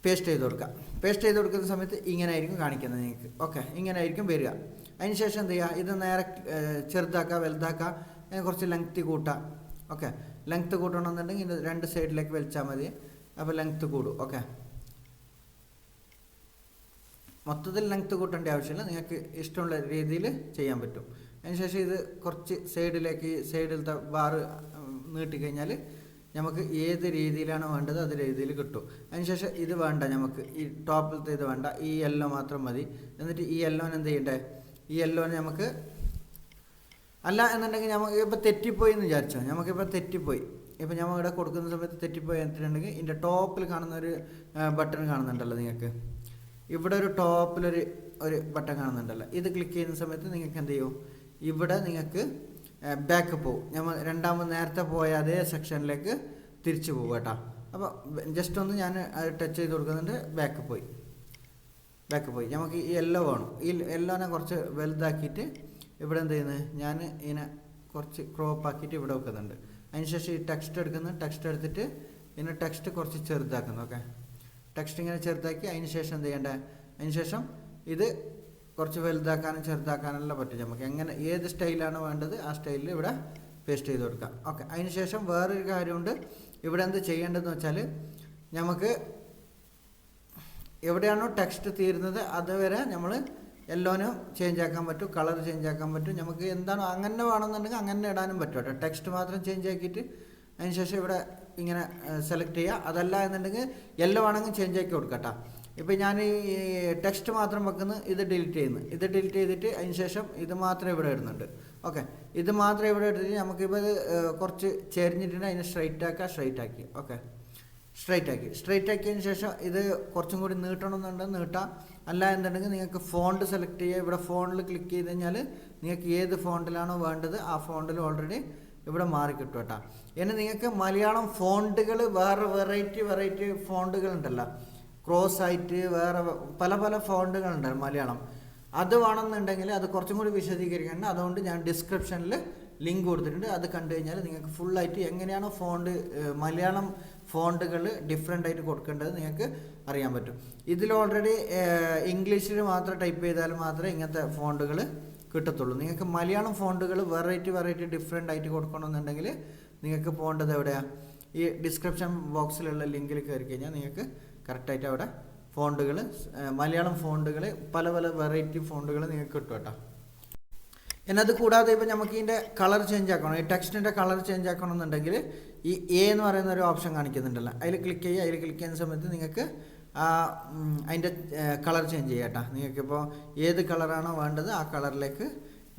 പേസ്റ്റ് ചെയ്ത് കൊടുക്കാം. പേസ്റ്റ് ചെയ്ത് കൊടുക്കുന്ന സമയത്ത് ഇങ്ങനെ ആയിരിക്കും കാണിക്കുന്നത് നിങ്ങൾക്ക്. ഓക്കെ ഇങ്ങനെ ആയിരിക്കും വരിക. അതിന് ശേഷം എന്ത് ചെയ്യുക? ഇത് നേരെ ചെറുതാക്കുക വലുതാക്കുക. കുറച്ച് ലെങ്ത് കൂട്ടാം. ഓക്കെ ലെങ്ത് കൂട്ടണമെന്നുണ്ടെങ്കിൽ ഇത് രണ്ട് സൈഡിലേക്ക് വലിച്ചാൽ മതി. അപ്പോൾ ലെങ്ത് കൂടും. ഓക്കെ മൊത്തത്തിൽ ലെങ്ത് കൂട്ടേണ്ട ആവശ്യമില്ല. നിങ്ങൾക്ക് ഇഷ്ടമുള്ള രീതിയിൽ ചെയ്യാൻ പറ്റും. അതിനുശേഷം ഇത് കുറച്ച് സൈഡിലേക്ക് സൈഡിലത്തെ ബാറ് നീട്ടിക്കഴിഞ്ഞാൽ നമുക്ക് ഏത് രീതിയിലാണ് വേണ്ടത് അത് രീതിയിൽ കിട്ടും. അതിനുശേഷം ഇത് വേണ്ട നമുക്ക്. ഈ ടോപ്പിലത്തെ ഇത് വേണ്ട. ഈ യെല്ലോ മാത്രം മതി. എന്നിട്ട് ഈ യെല്ലോന് എന്ത് ചെയ്യണ്ടേ? ഈ യെല്ലോനെ നമുക്ക് അല്ല എന്നുണ്ടെങ്കിൽ നമുക്ക് ഇപ്പോൾ തെറ്റിപ്പോയി എന്ന് വിചാരിച്ചോ? നമുക്കിപ്പോൾ തെറ്റിപ്പോയി. ഇപ്പം ഞാൻ ഇവിടെ കൊടുക്കുന്ന സമയത്ത് തെറ്റിപ്പോയി എന്നിട്ടുണ്ടെങ്കിൽ ഇതിന്റെ ടോപ്പിൽ കാണുന്ന ഒരു ബട്ടൺ കാണുന്നുണ്ടല്ലോ നിങ്ങൾക്ക്. ഇവിടെ ഒരു ടോപ്പിലൊരു ഒരു ബട്ടൺ കാണുന്നുണ്ടല്ലോ. ഇത് ക്ലിക്ക് ചെയ്യുന്ന സമയത്ത് നിങ്ങൾക്ക് എന്ത് ചെയ്യും? ഇവിടെ നിങ്ങൾക്ക് ബാക്ക് പോകും നമ്മൾ രണ്ടാമത് നേരത്തെ പോയ അതേ സെക്ഷനിലേക്ക് തിരിച്ചു പോകും കേട്ടോ. അപ്പോൾ ജസ്റ്റ് ഒന്ന് ഞാൻ ടച്ച് ചെയ്ത് കൊടുക്കുന്നുണ്ട് ബാക്ക് പോയി. ബാക്ക് പോയി. നമുക്ക് ഈ യെല്ലോ വേണം. ഈ യെല്ലോനെ കുറച്ച് വലുതാക്കിയിട്ട് ഇവിടെ എന്ത് ചെയ്യുന്നത് ഞാൻ ഇതിനെ കുറച്ച് ക്രോപ്പ് ആക്കിയിട്ട് ഇവിടെ വെക്കുന്നുണ്ട്. അതിനുശേഷം ഈ ടെക്സ്റ്റ് എടുക്കുന്നു. ടെക്സ്റ്റ് എടുത്തിട്ട് ഇതിനെ ടെക്സ്റ്റ് കുറച്ച് ചെറുതാക്കുന്നു ഓക്കെ ടെക്സ്റ്റ് ഇങ്ങനെ ചെറുതാക്കി അതിന് ശേഷം എന്ത് ചെയ്യേണ്ടത് അതിന് ശേഷം ഇത് കുറച്ച് വലുതാക്കാനും ചെറുതാക്കാനെല്ലാം പറ്റും നമുക്ക്. എങ്ങനെ ഏത് സ്റ്റൈലാണ് വേണ്ടത് ആ സ്റ്റൈലിൽ ഇവിടെ പേസ്റ്റ് ചെയ്ത് കൊടുക്കാം. ഓക്കെ അതിന് ശേഷം വേറൊരു കാര്യമുണ്ട്. ഇവിടെ എന്ത് ചെയ്യേണ്ടതെന്ന് വെച്ചാൽ നമുക്ക് എവിടെയാണോ ടെക്സ്റ്റ് തീരുന്നത് അതുവരെ നമ്മൾ യെല്ലോനും ചേഞ്ച് ആക്കാൻ പറ്റും കളർ ചേഞ്ച് ആക്കാൻ പറ്റും. നമുക്ക് എന്താണോ അങ്ങനെ വേണമെന്നുണ്ടെങ്കിൽ അങ്ങനെ ഇടാനും പറ്റും കേട്ടോ. ടെക്സ്റ്റ് മാത്രം ചേഞ്ച് ആക്കിയിട്ട് അതിനുശേഷം ഇവിടെ ഇങ്ങനെ സെലക്ട് ചെയ്യുക. അതല്ല എന്നുണ്ടെങ്കിൽ യെല്ലോ ആണെങ്കിൽ ചേഞ്ച് ആക്കി കൊടുക്കട്ടോ. ഇപ്പം ഞാൻ ഈ ടെക്സ്റ്റ് മാത്രം വെക്കുന്നു ഇത് ഡിലീറ്റ് ചെയ്യുന്നു. ഇത് ഡിലീറ്റ് ചെയ്തിട്ട് അതിന് ശേഷം ഇത് മാത്രം ഇവിടെ ഇടുന്നുണ്ട്. ഓക്കെ ഇത് മാത്രം ഇവിടെ എടുത്തിട്ട് നമുക്കിപ്പോൾ ഇത് കുറച്ച് ചെരിഞ്ഞിട്ടുണ്ടെങ്കിൽ അതിനെ സ്ട്രൈറ്റ് ആക്കുക സ്ട്രൈറ്റ് ആക്കി. ഓക്കെ സ്ട്രൈറ്റ് ആക്കി. സ്ട്രൈറ്റ് ആക്കിയതിന് ശേഷം ഇത് കുറച്ചും കൂടി നീട്ടണമെന്നുണ്ടെങ്കിൽ നീട്ടാം. അല്ല എന്നുണ്ടെങ്കിൽ നിങ്ങൾക്ക് ഫോണ്ട് സെലക്ട് ചെയ്യുക. ഇവിടെ ഫോണിൽ ക്ലിക്ക് ചെയ്ത് കഴിഞ്ഞാൽ നിങ്ങൾക്ക് ഏത് ഫോണ്ടിലാണോ വേണ്ടത് ആ ഫോണ്ടിൽ ഓൾറെഡി ഇവിടെ മാറി കിട്ടും ഇനി നിങ്ങൾക്ക് മലയാളം ഫോണ്ടുകൾ വേറെ വെറൈറ്റി വെറൈറ്റി ഫോണ്ടുകൾ ഉണ്ടല്ലോ ക്രോസ് ആയിട്ട് വേറെ പല പല ഫോണ്ടുകളുണ്ട് മലയാളം. അത് വേണമെന്നുണ്ടെങ്കിൽ അത് കുറച്ചും കൂടി വിശദീകരിക്കേണ്ട. അതുകൊണ്ട് ഞാൻ ഡിസ്ക്രിപ്ഷനിൽ ലിങ്ക് കൊടുത്തിട്ടുണ്ട്. അത് കണ്ടു കഴിഞ്ഞാൽ നിങ്ങൾക്ക് ഫുള്ളായിട്ട് എങ്ങനെയാണോ ഫോണ്ട് മലയാളം ഫോണ്ടുകൾ ഡിഫറെന്റ് ആയിട്ട് കൊടുക്കേണ്ടത് നിങ്ങൾക്ക് അറിയാൻ പറ്റും. ഇതിൽ ഓൾറെഡി ഇംഗ്ലീഷിൽ മാത്രം ടൈപ്പ് ചെയ്താൽ മാത്രമേ ഇങ്ങനത്തെ ഫോണ്ടുകൾ കിട്ടത്തുള്ളൂ. നിങ്ങൾക്ക് മലയാളം ഫോണ്ടുകൾ വെറൈറ്റി വെറൈറ്റി ഡിഫറെന്റ് ആയിട്ട് കൊടുക്കണമെന്നുണ്ടെങ്കിൽ നിങ്ങൾക്ക് പോകേണ്ടത് എവിടെയാണ് ഈ ഡിസ്ക്രിപ്ഷൻ ബോക്സിലുള്ള ലിങ്കിൽ കയറി കഴിഞ്ഞാൽ നിങ്ങൾക്ക് കറക്റ്റായിട്ട് അവിടെ ഫോണ്ടുകൾ മലയാളം ഫോണ്ടുകൾ പല പല വെറൈറ്റി ഫോണ്ടുകൾ നിങ്ങൾക്ക് കിട്ടും കേട്ടോ. എന്നാൽ അത് കൂടാതെ ഇപ്പോൾ നമുക്ക് ഇതിന്റെ കളർ ചേഞ്ച് ആക്കണം. ഈ ടെക്സ്റ്റിന്റെ കളർ ചേഞ്ച് ആക്കണമെന്നുണ്ടെങ്കിൽ ഈ എ എന്ന് പറയുന്ന ഒരു ഓപ്ഷൻ കാണിക്കുന്നുണ്ടല്ലോ. അതിൽ ക്ലിക്ക് ചെയ്യുക അതിൽ ക്ലിക്ക് ചെയ്യുന്ന സമയത്ത് നിങ്ങൾക്ക് അതിന്റെ കളർ ചേഞ്ച് ചെയ്യാം കേട്ടോ. നിങ്ങൾക്കിപ്പോൾ ഏത് കളറാണോ വേണ്ടത് ആ കളറിലേക്ക്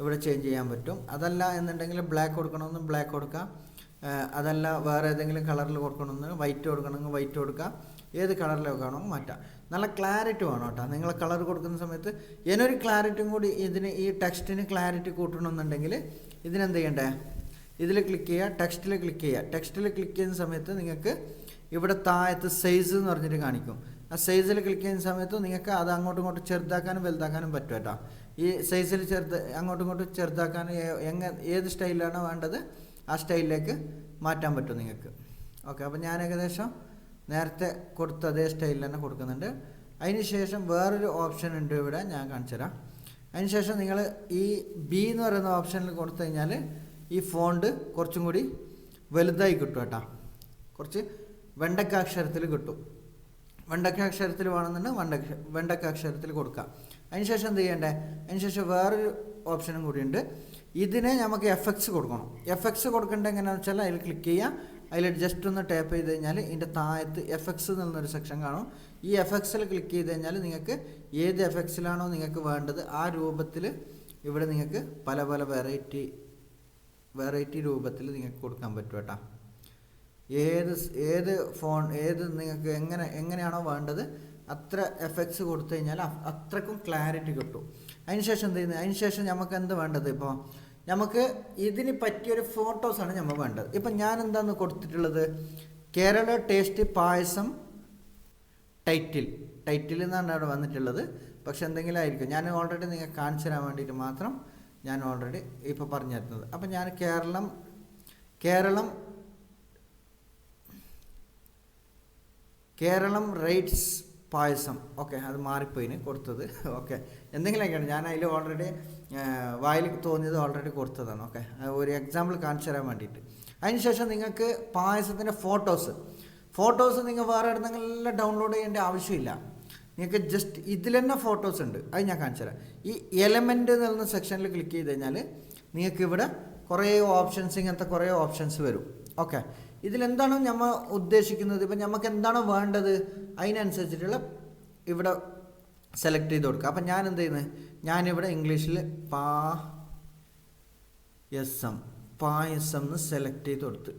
ഇവിടെ ചേഞ്ച് ചെയ്യാൻ പറ്റും. അതല്ല എന്നുണ്ടെങ്കിൽ ബ്ലാക്ക് കൊടുക്കണമെന്ന് ബ്ലാക്ക് കൊടുക്കാം. അതല്ല വേറെ ഏതെങ്കിലും കളറിൽ കൊടുക്കണമെന്ന് വൈറ്റ് കൊടുക്കണമെങ്കിൽ വൈറ്റ് കൊടുക്കാം. ഏത് കളറിലൊക്കെ വേണമെങ്കിൽ മാറ്റാം. നല്ല ക്ലാരിറ്റി വേണം കേട്ടോ. നിങ്ങൾ കളർ കൊടുക്കുന്ന സമയത്ത് ഇതിനൊരു ക്ലാരിറ്റിയും കൂടി ഇതിന് ഈ ടെക്സ്റ്റിന് ക്ലാരിറ്റി കൂട്ടണമെന്നുണ്ടെങ്കിൽ ഇതിനെന്ത് ചെയ്യണ്ടേ? ഇതിൽ ക്ലിക്ക് ചെയ്യുക ടെക്സ്റ്റിൽ ക്ലിക്ക് ചെയ്യുക. ടെക്സ്റ്റിൽ ക്ലിക്ക് ചെയ്യുന്ന സമയത്ത് നിങ്ങൾക്ക് ഇവിടെ താഴത്ത് സൈസ് എന്ന് പറഞ്ഞിട്ട് കാണിക്കും. ആ സൈസിൽ ക്ലിക്ക് ചെയ്യുന്ന സമയത്ത് നിങ്ങൾക്ക് അത് അങ്ങോട്ടും ഇങ്ങോട്ടും ചെറുതാക്കാനും വലുതാക്കാനും പറ്റും കേട്ടോ. ഈ സൈസിൽ ചെറുത് അങ്ങോട്ടും ഇങ്ങോട്ടും ചെറുതാക്കാൻ എങ്ങ ഏത് സ്റ്റൈലിലാണോ വേണ്ടത് ആ സ്റ്റൈലിലേക്ക് മാറ്റാൻ പറ്റും നിങ്ങൾക്ക്. ഓക്കെ അപ്പോൾ ഞാൻ ഏകദേശം നേരത്തെ കൊടുത്ത അതേ സ്റ്റൈലിൽ തന്നെ കൊടുക്കുന്നുണ്ട്. അതിന് ശേഷം വേറൊരു ഓപ്ഷൻ ഉണ്ട് ഇവിടെ ഞാൻ കാണിച്ചു തരാം. അതിന് ശേഷം നിങ്ങൾ ഈ ബി എന്ന് പറയുന്ന ഓപ്ഷനിൽ കൊടുത്തു കഴിഞ്ഞാൽ ഈ ഫോണ്ട് കുറച്ചും കൂടി വലുതായി കിട്ടും കേട്ടോ. കുറച്ച് വെണ്ടക്ക അക്ഷരത്തിൽ കിട്ടും. വെണ്ടക്ക അക്ഷരത്തിൽ വേണമെന്നുണ്ടെങ്കിൽ വെണ്ടക്ക വെണ്ടക്ക അക്ഷരത്തിൽ കൊടുക്കാം അതിനുശേഷം എന്ത് ചെയ്യണ്ടേ? അതിനുശേഷം വേറൊരു ഓപ്ഷനും കൂടിയുണ്ട് ഇതിനെ നമുക്ക് എഫ് എക്സ് കൊടുക്കണം. എഫ് എക്സ് കൊടുക്കേണ്ടത് എങ്ങനെയാണെന്ന് വെച്ചാൽ അതിൽ ക്ലിക്ക് ചെയ്യുക അതിൽ ജസ്റ്റ് ഒന്ന് ടാപ്പ് ചെയ്ത് കഴിഞ്ഞാൽ ഇതിന്റെ താഴത്ത് എഫ് എക്സ് എന്നുള്ളൊരു സെക്ഷൻ കാണും. ഈ എഫ് എക്സിൽ ക്ലിക്ക് ചെയ്ത് കഴിഞ്ഞാൽ നിങ്ങൾക്ക് ഏത് എഫ് എക്സിലാണോ നിങ്ങൾക്ക് വേണ്ടത് ആ രൂപത്തിൽ ഇവിടെ നിങ്ങൾക്ക് പല പല വെറൈറ്റി വെറൈറ്റി രൂപത്തിൽ നിങ്ങൾക്ക് കൊടുക്കാൻ പറ്റും കേട്ടോ. ഏത് ഏത് ഫോൺ ഏത് നിങ്ങൾക്ക് എങ്ങനെ എങ്ങനെയാണോ വേണ്ടത് അത്ര എഫക്ട്സ് കൊടുത്തു കഴിഞ്ഞാൽ അത്രക്കും ക്ലാരിറ്റി കിട്ടും. അതിനുശേഷം എന്ത് ചെയ്യുന്നത് അതിനുശേഷം നമുക്ക് എന്ത് വേണ്ടത് ഇപ്പോൾ നമുക്ക് ഇതിന് പറ്റിയൊരു ഫോട്ടോസാണ് നമ്മൾ വേണ്ടത്. ഇപ്പം ഞാൻ എന്താണ് കൊടുത്തിട്ടുള്ളത്? Kerala taste payasam title. Title എന്നാണ് അവിടെ വന്നിട്ടുള്ളത്. പക്ഷെ എന്തെങ്കിലും ആയിരിക്കും ഞാൻ ഓൾറെഡി നിങ്ങൾക്ക് കാണിച്ചു തരാൻ വേണ്ടിയിട്ട് മാത്രം ഞാൻ ഓൾറെഡി ഇപ്പോൾ പറഞ്ഞു തരുന്നത്. അപ്പം ഞാൻ കേരളം കേരളം കേരളം റൈറ്റ്സ് പായസം. ഓക്കെ അത് മാറിപ്പോയിന് കൊടുത്തത്. ഓക്കെ. എന്തെങ്കിലുമൊക്കെയാണ്. ഞാൻ അതിൽ ഓൾറെഡി വായിൽ തോന്നിയത് ഓൾറെഡി കൊടുത്തതാണ്. ഓക്കെ. ഒരു എക്സാമ്പിൾ കാണിച്ചു തരാൻ വേണ്ടിയിട്ട്. അതിനുശേഷം നിങ്ങൾക്ക് പായസത്തിന്റെ ഫോട്ടോസ് ഫോട്ടോസ് നിങ്ങൾ വേറെ ഇടുന്നെങ്കിലെല്ലാം ഡൗൺലോഡ് ചെയ്യേണ്ട ആവശ്യമില്ല. നിങ്ങൾക്ക് ജസ്റ്റ് ഇതിൽ തന്നെ ഫോട്ടോസ് ഉണ്ട്. അത് ഞാൻ കാണിച്ചു തരാം. ഈ എലമെന്റ് എന്നുള്ള സെക്ഷനിൽ ക്ലിക്ക് ചെയ്ത് കഴിഞ്ഞാൽ നിങ്ങൾക്ക് ഇവിടെ കുറേ ഓപ്ഷൻസ് ഇങ്ങനത്തെ കുറേ ഓപ്ഷൻസ് വരും. ഓക്കെ. ഇതിലെന്താണോ നമ്മൾ ഉദ്ദേശിക്കുന്നത്? ഇപ്പം നമുക്ക് എന്താണ് വേണ്ടത്? അതിനനുസരിച്ചിട്ടുള്ള ഇവിടെ സെലക്ട് ചെയ്ത് കൊടുക്കുക. അപ്പം ഞാൻ എന്ത് ചെയ്യുന്നത് ഞാനിവിടെ ഇംഗ്ലീഷിൽ പാ എസ് എം പായസം എന്ന് സെലക്ട് ചെയ്ത് കൊടുത്ത്.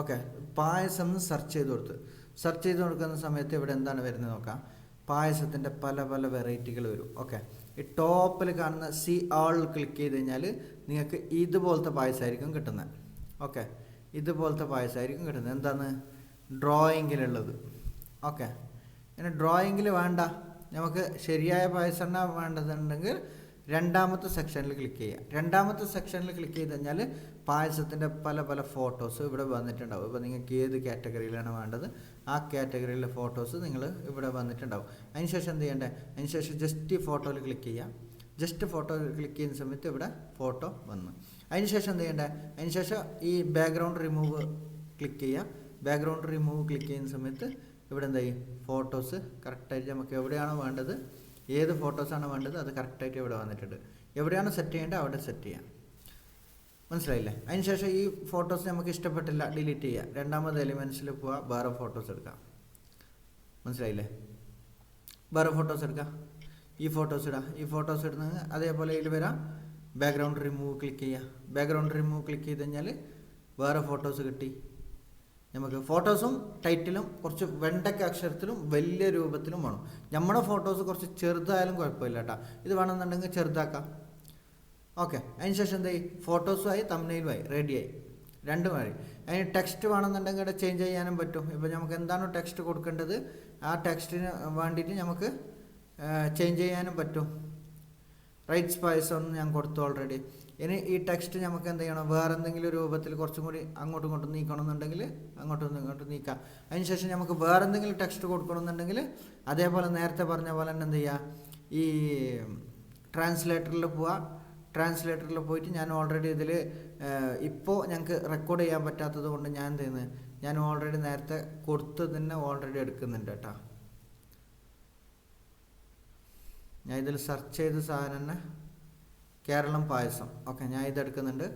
ഓക്കെ പായസം എന്ന് സെർച്ച് ചെയ്ത് കൊടുത്ത്. സെർച്ച് ചെയ്ത് കൊടുക്കുന്ന സമയത്ത് ഇവിടെ എന്താണ് വരുന്നത് നോക്കാം? പായസത്തിന്റെ പല പല വെറൈറ്റികൾ വരും. ഓക്കെ ഈ ടോപ്പിൽ കാണുന്ന സി ആൾ ക്ലിക്ക് ചെയ്ത് കഴിഞ്ഞാൽ നിങ്ങൾക്ക് ഇതുപോലത്തെ പായസമായിരിക്കും കിട്ടുന്നത്. ഓക്കെ ഇതുപോലത്തെ പായസമായിരിക്കും കിട്ടുന്നത്. എന്താണ്? ഡ്രോയിങ്ങിലുള്ളത്. ഓക്കെ. ഇനി ഡ്രോയിങ്ങിൽ വേണ്ട. നമുക്ക് ശരിയായ പായസം വേണ്ടതുണ്ടെങ്കിൽ രണ്ടാമത്തെ സെക്ഷനിൽ ക്ലിക്ക് ചെയ്യുക. രണ്ടാമത്തെ സെക്ഷനിൽ ക്ലിക്ക് ചെയ്ത് കഴിഞ്ഞാൽ പായസത്തിന്റെ പല പല ഫോട്ടോസ് ഇവിടെ വന്നിട്ടുണ്ടാവും. ഇപ്പോൾ നിങ്ങൾക്ക് ഏത് കാറ്റഗറിയിലാണ് വേണ്ടത്? ആ കാറ്റഗറിയിലെ ഫോട്ടോസ് നിങ്ങൾ ഇവിടെ വന്നിട്ടുണ്ടാവും. അതിനുശേഷം എന്ത് ചെയ്യണ്ടേ? അതിനുശേഷം ജസ്റ്റ് ഈ ഫോട്ടോയിൽ ക്ലിക്ക് ചെയ്യുക. ജസ്റ്റ് ഫോട്ടോ ക്ലിക്ക് ചെയ്യുന്ന സമയത്ത് ഇവിടെ ഫോട്ടോ വന്നു. അതിനുശേഷം എന്ത് ചെയ്യണ്ടേ? അതിനുശേഷം ഈ ബാക്ക്ഗ്രൗണ്ട് റിമൂവ് ക്ലിക്ക് ചെയ്യുക ബാക്ക്ഗ്രൗണ്ട് റിമൂവ് ക്ലിക്ക് ചെയ്യുന്ന സമയത്ത് ഇവിടെ എന്താ ചെയ്യും? ഫോട്ടോസ് കറക്റ്റായിട്ട് നമുക്ക് എവിടെയാണോ വേണ്ടത് ഏത് ഫോട്ടോസാണ് വേണ്ടത് അത് കറക്റ്റായിട്ട് ഇവിടെ വന്നിട്ടുണ്ട്. എവിടെയാണോ സെറ്റ് ചെയ്യേണ്ടത് അവിടെ സെറ്റ് ചെയ്യാം. മനസ്സിലായില്ലേ? അതിനുശേഷം ഈ ഫോട്ടോസ് നമുക്ക് ഇഷ്ടപ്പെട്ടില്ല ഡിലീറ്റ് ചെയ്യുക രണ്ടാമത് എലിമെൻസിൽ പോവുക വേറെ ഫോട്ടോസ് എടുക്കാം. മനസ്സിലായില്ലേ? വേറെ ഫോട്ടോസ് എടുക്കാം. ഈ ഫോട്ടോസ് ഇടാം. ഈ ഫോട്ടോസ് ഇടുന്നത് അതേപോലെ ഇതിൽ വരാം. ബാക്ക്ഗ്രൗണ്ട് റിമൂവ് ക്ലിക്ക് ചെയ്യുക ബാക്ക്ഗ്രൗണ്ട് റിമൂവ് ക്ലിക്ക് ചെയ്ത് കഴിഞ്ഞാൽ വേറെ ഫോട്ടോസ് കിട്ടി. നമുക്ക് ഫോട്ടോസും ടൈറ്റിലും കുറച്ച് വെണ്ടക്ക അക്ഷരത്തിലും വലിയ രൂപത്തിലും വേണം. നമ്മുടെ ഫോട്ടോസ് കുറച്ച് ചെറുതായാലും കുഴപ്പമില്ല കേട്ടോ. ഇത് വേണമെന്നുണ്ടെങ്കിൽ ചെറുതാക്കാം. ഓക്കെ അതിനുശേഷം എന്തായി ഫോട്ടോസുമായി തമ്മിലുമായി റെഡിയായി രണ്ടുമായി അതിന് ടെക്സ്റ്റ് വേണമെന്നുണ്ടെങ്കിൽ ഇവിടെ ചേഞ്ച് ചെയ്യാനും പറ്റും. ഇപ്പോൾ നമുക്ക് എന്താണോ ടെക്സ്റ്റ് കൊടുക്കേണ്ടത്? ആ ടെക്സ്റ്റിന് വേണ്ടിയിട്ട് നമുക്ക് ചേഞ്ച് ചെയ്യാനും പറ്റും. റൈറ്റ് സ്പൈസ് ഒന്നും ഞാൻ കൊടുത്തു ഓൾറെഡി ഇനി ഈ ടെക്സ്റ്റ് നമുക്ക് എന്ത് ചെയ്യണം? വേറെ എന്തെങ്കിലും രൂപത്തിൽ കുറച്ചും കൂടി അങ്ങോട്ടും ഇങ്ങോട്ടും നീക്കണമെന്നുണ്ടെങ്കിൽ അങ്ങോട്ടും ഇങ്ങോട്ടും നീക്കാം. അതിനുശേഷം നമുക്ക് വേറെ എന്തെങ്കിലും ടെക്സ്റ്റ് കൊടുക്കണമെന്നുണ്ടെങ്കിൽ അതേപോലെ നേരത്തെ പറഞ്ഞ പോലെ തന്നെ എന്ത് ചെയ്യുക ഈ ട്രാൻസ്ലേറ്ററിൽ പോവുക ട്രാൻസ്ലേറ്ററിൽ പോയിട്ട് ഞാൻ ഓൾറെഡി ഇതിൽ ഇപ്പോൾ ഞങ്ങൾക്ക് റെക്കോർഡ് ചെയ്യാൻ പറ്റാത്തത് കൊണ്ട് ഞാൻ എന്ത് ചെയ്യുന്നത് ഞാൻ ഓൾറെഡി നേരത്തെ കൊടുത്ത് തന്നെ ഓൾറെഡി എടുക്കുന്നുണ്ട് കേട്ടോ. ഞാൻ ഇതിൽ സെർച്ച് ചെയ്ത സാധനം തന്നെ കേരളം പായസം. ഓക്കെ ഞാൻ ഇതെടുക്കുന്നുണ്ട്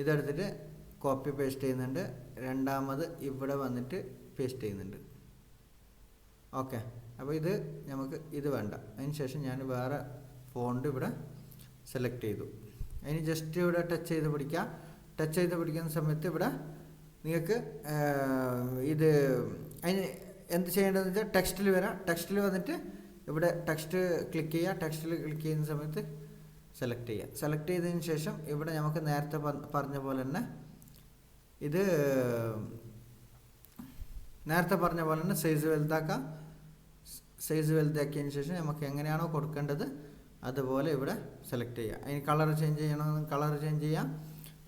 ഇതെടുത്തിട്ട് കോപ്പി പേസ്റ്റ് ചെയ്യുന്നുണ്ട്. രണ്ടാമത് ഇവിടെ വന്നിട്ട് പേസ്റ്റ് ചെയ്യുന്നുണ്ട്. ഓക്കെ അപ്പോൾ ഇത് നമുക്ക് ഇത് വേണ്ട. അതിന് ശേഷം ഞാൻ വേറെ ഫോണ്ട് ഇവിടെ സെലക്ട് ചെയ്തു. അതിന് ജസ്റ്റ് ഇവിടെ ടച്ച് ചെയ്ത് പിടിക്കുക ടച്ച് ചെയ്ത് പിടിക്കുന്ന സമയത്ത് ഇവിടെ നിങ്ങൾക്ക് ഇത് അതിന് എന്ത് ചെയ്യേണ്ടതെന്ന് വെച്ചാൽ ടെക്സ്റ്റിൽ വരാം. ടെക്സ്റ്റിൽ വന്നിട്ട് ഇവിടെ ടെക്സ്റ്റ് ക്ലിക്ക് ചെയ്യുക. ടെക്സ്റ്റിൽ ക്ലിക്ക് ചെയ്യുന്ന സമയത്ത് സെലക്ട് ചെയ്യുക. സെലക്ട് ചെയ്തതിന് ശേഷം ഇവിടെ നമുക്ക് നേരത്തെ പറഞ്ഞ പോലെ തന്നെ ഇത് നേരത്തെ പറഞ്ഞ പോലെ തന്നെ സൈസ് വലുതാക്കാം. സൈസ് വലുതാക്കിയതിന് ശേഷം നമുക്ക് എങ്ങനെയാണോ കൊടുക്കേണ്ടത് അതുപോലെ ഇവിടെ സെലക്ട് ചെയ്യുക. അതിന് കളർ ചേഞ്ച് ചെയ്യണമെന്ന് കളർ ചേഞ്ച് ചെയ്യാം.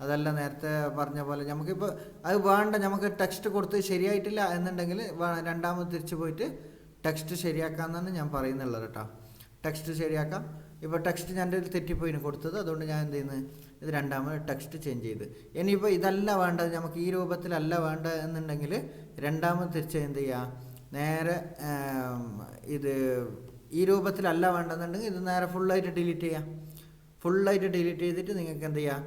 അതല്ല നേരത്തെ പറഞ്ഞ പോലെ നമുക്കിപ്പോൾ അത് വേണ്ട നമുക്ക് ടെക്സ്റ്റ് കൊടുത്ത് ശരിയായിട്ടില്ല എന്നുണ്ടെങ്കിൽ രണ്ടാമത് തിരിച്ചു പോയിട്ട് ടെക്സ്റ്റ് ശരിയാക്കാമെന്നാണ് ഞാൻ പറയുന്നുള്ളത് കേട്ടോ. ടെക്സ്റ്റ് ശരിയാക്കാം. ഇപ്പോൾ ടെക്സ്റ്റ് ഞാൻ എന്റെ തെറ്റിപ്പോയിന് കൊടുത്തത്. അതുകൊണ്ട് ഞാൻ എന്ത് ചെയ്യുന്നത് ഇത് രണ്ടാമത് ടെക്സ്റ്റ് ചേഞ്ച് ചെയ്ത്. ഇനിയിപ്പോൾ ഇതല്ല വേണ്ടത് നമുക്ക് ഈ രൂപത്തിലല്ല വേണ്ട എന്നുണ്ടെങ്കിൽ രണ്ടാമത് തിരിച്ച് എന്ത് ചെയ്യുക നേരെ ഇത് ഈ രൂപത്തിലല്ല വേണ്ടെന്നുണ്ടെങ്കിൽ ഇത് നേരെ ഫുള്ളായിട്ട് ഡിലീറ്റ് ചെയ്യാം. ഫുള്ളായിട്ട് ഡിലീറ്റ് ചെയ്തിട്ട് നിങ്ങൾക്ക് എന്ത് ചെയ്യാം?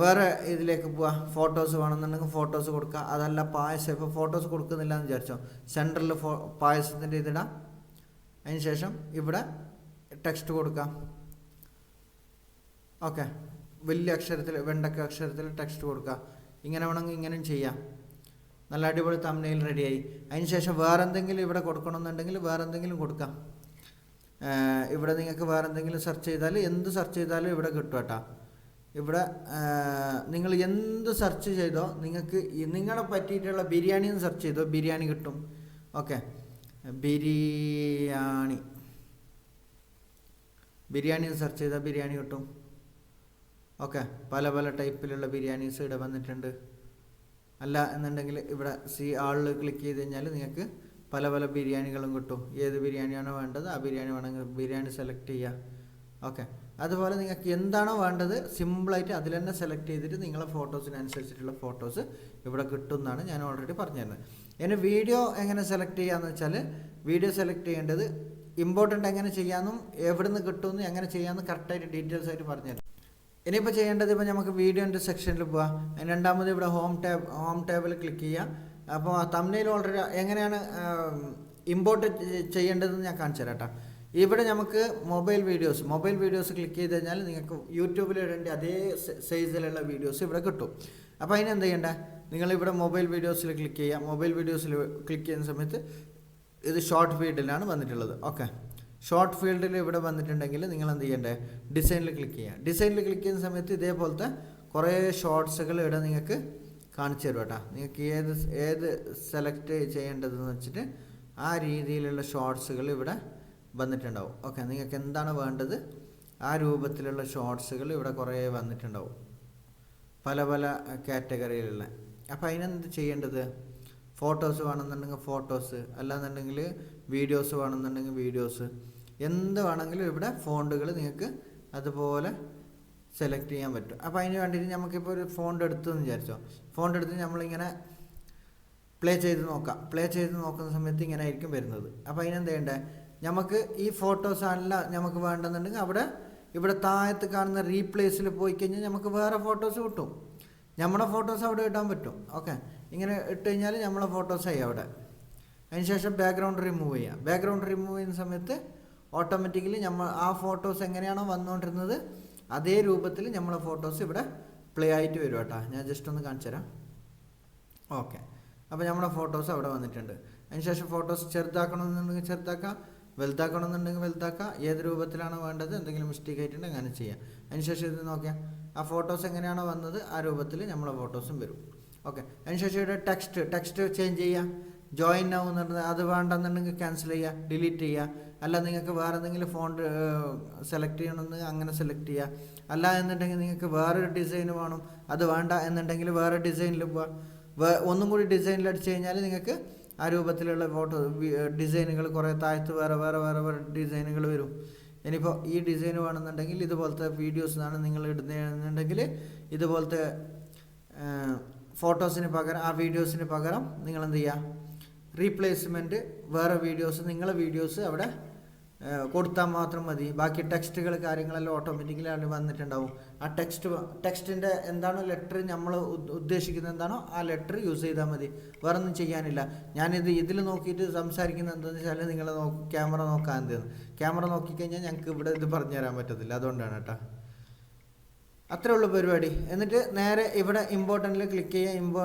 വേറെ ഇതിലേക്ക് പോവാം. ഫോട്ടോസ് വേണമെന്നുണ്ടെങ്കിൽ ഫോട്ടോസ് കൊടുക്കുക അതല്ല പായസം. ഇപ്പോൾ ഫോട്ടോസ് കൊടുക്കുന്നില്ല എന്ന് വിചാരിച്ചോ സെന്ററിൽ ഫോ പായസത്തിന്റെ ഇതിടാം അതിന് ശേഷം ഇവിടെ ടെക്സ്റ്റ് കൊടുക്കാം. ഓക്കെ വലിയ അക്ഷരത്തിൽ വെണ്ടക്ക അക്ഷരത്തിൽ ടെക്സ്റ്റ് കൊടുക്കുക ഇങ്ങനെ വേണമെങ്കിൽ ഇങ്ങനെയും ചെയ്യാം. നല്ല അടിപൊളി തമ്മിൽ റെഡിയായി അതിന് ശേഷം വേറെ എന്തെങ്കിലും ഇവിടെ കൊടുക്കണമെന്നുണ്ടെങ്കിൽ വേറെ എന്തെങ്കിലും കൊടുക്കാം ഇവിടെ നിങ്ങൾക്ക് വേറെ എന്തെങ്കിലും സെർച്ച് ചെയ്താൽ എന്ത് സെർച്ച് ചെയ്താലും ഇവിടെ കിട്ടും കേട്ടോ. ഇവിടെ നിങ്ങൾ എന്ത് സെർച്ച് ചെയ്തോ നിങ്ങൾക്ക് നിങ്ങളെ പറ്റിയിട്ടുള്ള ബിരിയാണി എന്ന് സെർച്ച് ചെയ്തോ ബിരിയാണി കിട്ടും. ഓക്കെ ബിരിയാണി. ബിരിയാണി സെർച്ച് ചെയ്താൽ ബിരിയാണി കിട്ടും. ഓക്കെ പല പല ടൈപ്പിലുള്ള ബിരിയാണീസ് ഇവിടെ വന്നിട്ടുണ്ട്. അല്ല എന്നുണ്ടെങ്കിൽ ഇവിടെ സി ആളിൽ ക്ലിക്ക് ചെയ്ത് കഴിഞ്ഞാൽ നിങ്ങൾക്ക് പല പല ബിരിയാണികളും കിട്ടും. ഏത് ബിരിയാണിയാണോ വേണ്ടത് ആ ബിരിയാണി വേണമെങ്കിൽ ബിരിയാണി സെലക്ട് ചെയ്യുക ഓക്കെ അതുപോലെ നിങ്ങൾക്ക് എന്താണോ വേണ്ടത് സിമ്പിളായിട്ട് അതിൽ തന്നെ സെലക്ട് ചെയ്തിട്ട് നിങ്ങളെ ഫോട്ടോസിനനുസരിച്ചിട്ടുള്ള ഫോട്ടോസ് ഇവിടെ കിട്ടും എന്നാണ് ഞാൻ ഓൾറെഡി പറഞ്ഞിരുന്നത്. ഇനി വീഡിയോ എങ്ങനെ സെലക്ട് ചെയ്യാന്ന് വെച്ചാൽ വീഡിയോ സെലക്ട് ചെയ്യേണ്ടത് ഇമ്പോർട്ടന്റ് എങ്ങനെ ചെയ്യാമെന്നും എവിടെ നിന്ന് കിട്ടുമെന്നും എങ്ങനെ ചെയ്യാമെന്ന് കറക്റ്റായിട്ട് ഡീറ്റെയിൽസ് ആയിട്ട് പറഞ്ഞുതരാം. ഇനിയിപ്പോൾ ചെയ്യേണ്ടത് ഇപ്പോൾ നമുക്ക് വീഡിയോന്റെ സെക്ഷനിൽ പോവാം. രണ്ടാമത് ഇവിടെ ഹോം ടാബ് ഹോം ടാബിൽ ക്ലിക്ക് ചെയ്യുക അപ്പോൾ തമ്മിൽ ഓൾറെഡി എങ്ങനെയാണ് ഇമ്പോർട്ട് ചെയ്യേണ്ടതെന്ന് ഞാൻ കാണിച്ചു തരാം കേട്ടോ. ഇവിടെ നമുക്ക് mobile videos mobile videos click ചെയ്ത് കഴിഞ്ഞാൽ നിങ്ങൾക്ക് യൂട്യൂബിൽ ഇടേണ്ട അതേ സൈസിലുള്ള വീഡിയോസ് ഇവിടെ കിട്ടും. അപ്പോൾ അതിന് എന്ത് നിങ്ങൾ നിങ്ങളിവിടെ മൊബൈൽ വീഡിയോസിൽ ക്ലിക്ക് ചെയ്യുക. മൊബൈൽ വീഡിയോസിൽ ക്ലിക്ക് ചെയ്യുന്ന സമയത്ത് ഇത് ഷോർട്ട് ഫീൽഡിലാണ് വന്നിട്ടുള്ളത്. ഓക്കെ ഷോർട്ട് ഫീൽഡിൽ ഇവിടെ വന്നിട്ടുണ്ടെങ്കിൽ നിങ്ങൾ എന്ത് ചെയ്യേണ്ടത് ഡിസൈനിൽ ക്ലിക്ക് ചെയ്യുക. ഡിസൈനിൽ ക്ലിക്ക് ചെയ്യുന്ന സമയത്ത് ഇതേപോലത്തെ കുറേ ഷോർട്സുകൾ ഇവിടെ നിങ്ങൾക്ക് കാണിച്ചു തരും കേട്ടോ. നിങ്ങൾക്ക് ഏത് ഏത് സെലക്ട് ചെയ്യേണ്ടതെന്ന് വെച്ചിട്ട് ആ രീതിയിലുള്ള ഷോർട്സുകൾ ഇവിടെ വന്നിട്ടുണ്ടാവും. ഓക്കെ നിങ്ങൾക്ക് എന്താണ് വേണ്ടത്? ആ രൂപത്തിലുള്ള ഷോർട്സുകൾ ഇവിടെ കുറേ വന്നിട്ടുണ്ടാവും. പല പല കാറ്റഗറിയിലുള്ള അപ്പോൾ അതിനെന്ത് ചെയ്യേണ്ടത്? ഫോട്ടോസ് വേണമെന്നുണ്ടെങ്കിൽ ഫോട്ടോസ് അല്ലാന്നുണ്ടെങ്കിൽ വീഡിയോസ് വേണമെന്നുണ്ടെങ്കിൽ വീഡിയോസ് എന്ത് വേണമെങ്കിലും ഇവിടെ ഫോണ്ടുകൾ നിങ്ങൾക്ക് അതുപോലെ സെലക്ട് ചെയ്യാൻ പറ്റും. അപ്പോൾ അതിന് വേണ്ടിയിട്ട് നമുക്കിപ്പോൾ ഒരു ഫോണ്ട് എടുത്തു എന്ന് വിചാരിച്ചോ? ഫോണ്ട് എടുത്ത് നമ്മളിങ്ങനെ പ്ലേ ചെയ്ത് നോക്കാം. പ്ലേ ചെയ്ത് നോക്കുന്ന സമയത്ത് ഇങ്ങനെ ആയിരിക്കും വരുന്നത്. അപ്പോൾ അതിനെന്ത് ചെയ്യണ്ടേ? നമുക്ക് ഈ ഫോട്ടോസ് അല്ല നമുക്ക് വേണ്ടെന്നുണ്ടെങ്കിൽ അവിടെ ഇവിടെ താഴത്ത് കാണുന്ന റീപ്ലേസിൽ പോയി കഴിഞ്ഞാൽ നമുക്ക് വേറെ ഫോട്ടോസ് കിട്ടും. നമ്മുടെ ഫോട്ടോസ് അവിടെ ഇടാൻ പറ്റും. ഓക്കെ ഇങ്ങനെ ഇട്ട് കഴിഞ്ഞാൽ നമ്മളെ ഫോട്ടോസായി അവിടെ. അതിനുശേഷം ബാക്ക്ഗ്രൗണ്ട് റിമൂവ് ചെയ്യാം. ബാക്ക്ഗ്രൗണ്ട് റിമൂവ് ചെയ്യുന്ന സമയത്ത് ഓട്ടോമാറ്റിക്കലി നമ്മൾ ആ ഫോട്ടോസ് എങ്ങനെയാണോ വന്നുകൊണ്ടിരുന്നത് അതേ രൂപത്തിൽ നമ്മളെ ഫോട്ടോസ് ഇവിടെ പ്ലേ ആയിട്ട് വരും കേട്ടോ. ഞാൻ ജസ്റ്റ് ഒന്ന് കാണിച്ചു തരാം. ഓക്കെ അപ്പോൾ നമ്മുടെ ഫോട്ടോസ് അവിടെ വന്നിട്ടുണ്ട്. അതിനുശേഷം ഫോട്ടോസ് ചെറുതാക്കണമെന്നുണ്ടെങ്കിൽ ചെറുതാക്കാം. വലുതാക്കണമെന്നുണ്ടെങ്കിൽ വലുതാക്കാം ഏത് രൂപത്തിലാണ് വേണ്ടത് എന്തെങ്കിലും മിസ്റ്റേക്ക് ആയിട്ടുണ്ടെങ്കിൽ അങ്ങനെ ചെയ്യാം. അതിനുശേഷം ഇത് നോക്കിയാൽ ആ ഫോട്ടോസ് എങ്ങനെയാണോ വന്നത് ആ രൂപത്തിൽ നമ്മളെ ഫോട്ടോസും വരും. ഓക്കെ അതിനുശേഷം ഇവിടെ ടെക്സ്റ്റ് ടെക്സ്റ്റ് ചേഞ്ച് ചെയ്യുക. ജോയിൻ ആവുന്നുണ്ടെങ്കിൽ അത് വേണ്ടെന്നുണ്ടെങ്കിൽ ക്യാൻസൽ ചെയ്യുക ഡിലീറ്റ് ചെയ്യുക. അല്ല നിങ്ങൾക്ക് വേറെ എന്തെങ്കിലും ഫോണ്ട് സെലക്ട് ചെയ്യണമെന്ന് അങ്ങനെ സെലക്ട് ചെയ്യുക. അല്ല എന്നുണ്ടെങ്കിൽ നിങ്ങൾക്ക് വേറൊരു ഡിസൈൻ വേണം. അത് വേണ്ട എന്നുണ്ടെങ്കിൽ വേറെ ഡിസൈനിൽ പോവാം. ഒന്നും കൂടി ഡിസൈനിൽ അടിച്ചു കഴിഞ്ഞാൽ നിങ്ങൾക്ക് ആ രൂപത്തിലുള്ള ഫോട്ടോ ഡിസൈനുകൾ കുറേ താഴത്ത് വേറെ വേറെ വേറെ വേറെ ഡിസൈനുകൾ വരും. ഇനിയിപ്പോൾ ഈ ഡിസൈൻ വേണമെന്നുണ്ടെങ്കിൽ ഇതുപോലത്തെ വീഡിയോസ് വീഡിയോസാണ് നിങ്ങൾ ഇടുന്നതെന്നുണ്ടെങ്കിൽ ഇതുപോലത്തെ ഫോട്ടോസിന് പകരം ആ വീഡിയോസിന് പകരം നിങ്ങൾ എന്ത് ചെയ്യുക? റീപ്ലേസ്മെന്റ് വേറെ വീഡിയോസ് നിങ്ങളെ വീഡിയോസ് അവിടെ കൊടുത്താൽ മാത്രം മതി. ബാക്കി ടെക്സ്റ്റുകൾ കാര്യങ്ങളെല്ലാം ഓട്ടോമാറ്റിക്കലി വന്നിട്ടുണ്ടാവും. ആ ടെക്സ്റ്റ് ടെക്സ്റ്റിന്റെ എന്താണോ ലെറ്റർ നമ്മൾ ഉദ്ദേശിക്കുന്നത് എന്താണോ ആ ലെറ്റർ യൂസ് ചെയ്താൽ മതി. വേറെ ഒന്നും ചെയ്യാനില്ല. ഞാനിത് ഇതിൽ നോക്കിയിട്ട് സംസാരിക്കുന്നത് എന്താണെന്ന് വെച്ചാൽ നിങ്ങൾ നോക്കി ക്യാമറ നോക്കാൻ എന്തെന്ന് ക്യാമറ നോക്കിക്കഴിഞ്ഞാൽ ഞങ്ങൾക്ക് ഇവിടെ ഇത് പറഞ്ഞു തരാൻ പറ്റത്തില്ല. അതുകൊണ്ടാണ് കേട്ടോ. അത്രേ ഉള്ളൂ പരിപാടി. എന്നിട്ട് നേരെ ഇവിടെ ഇമ്പോർട്ടന്റിൽ ക്ലിക്ക് ചെയ്യുക. ഇമ്പോ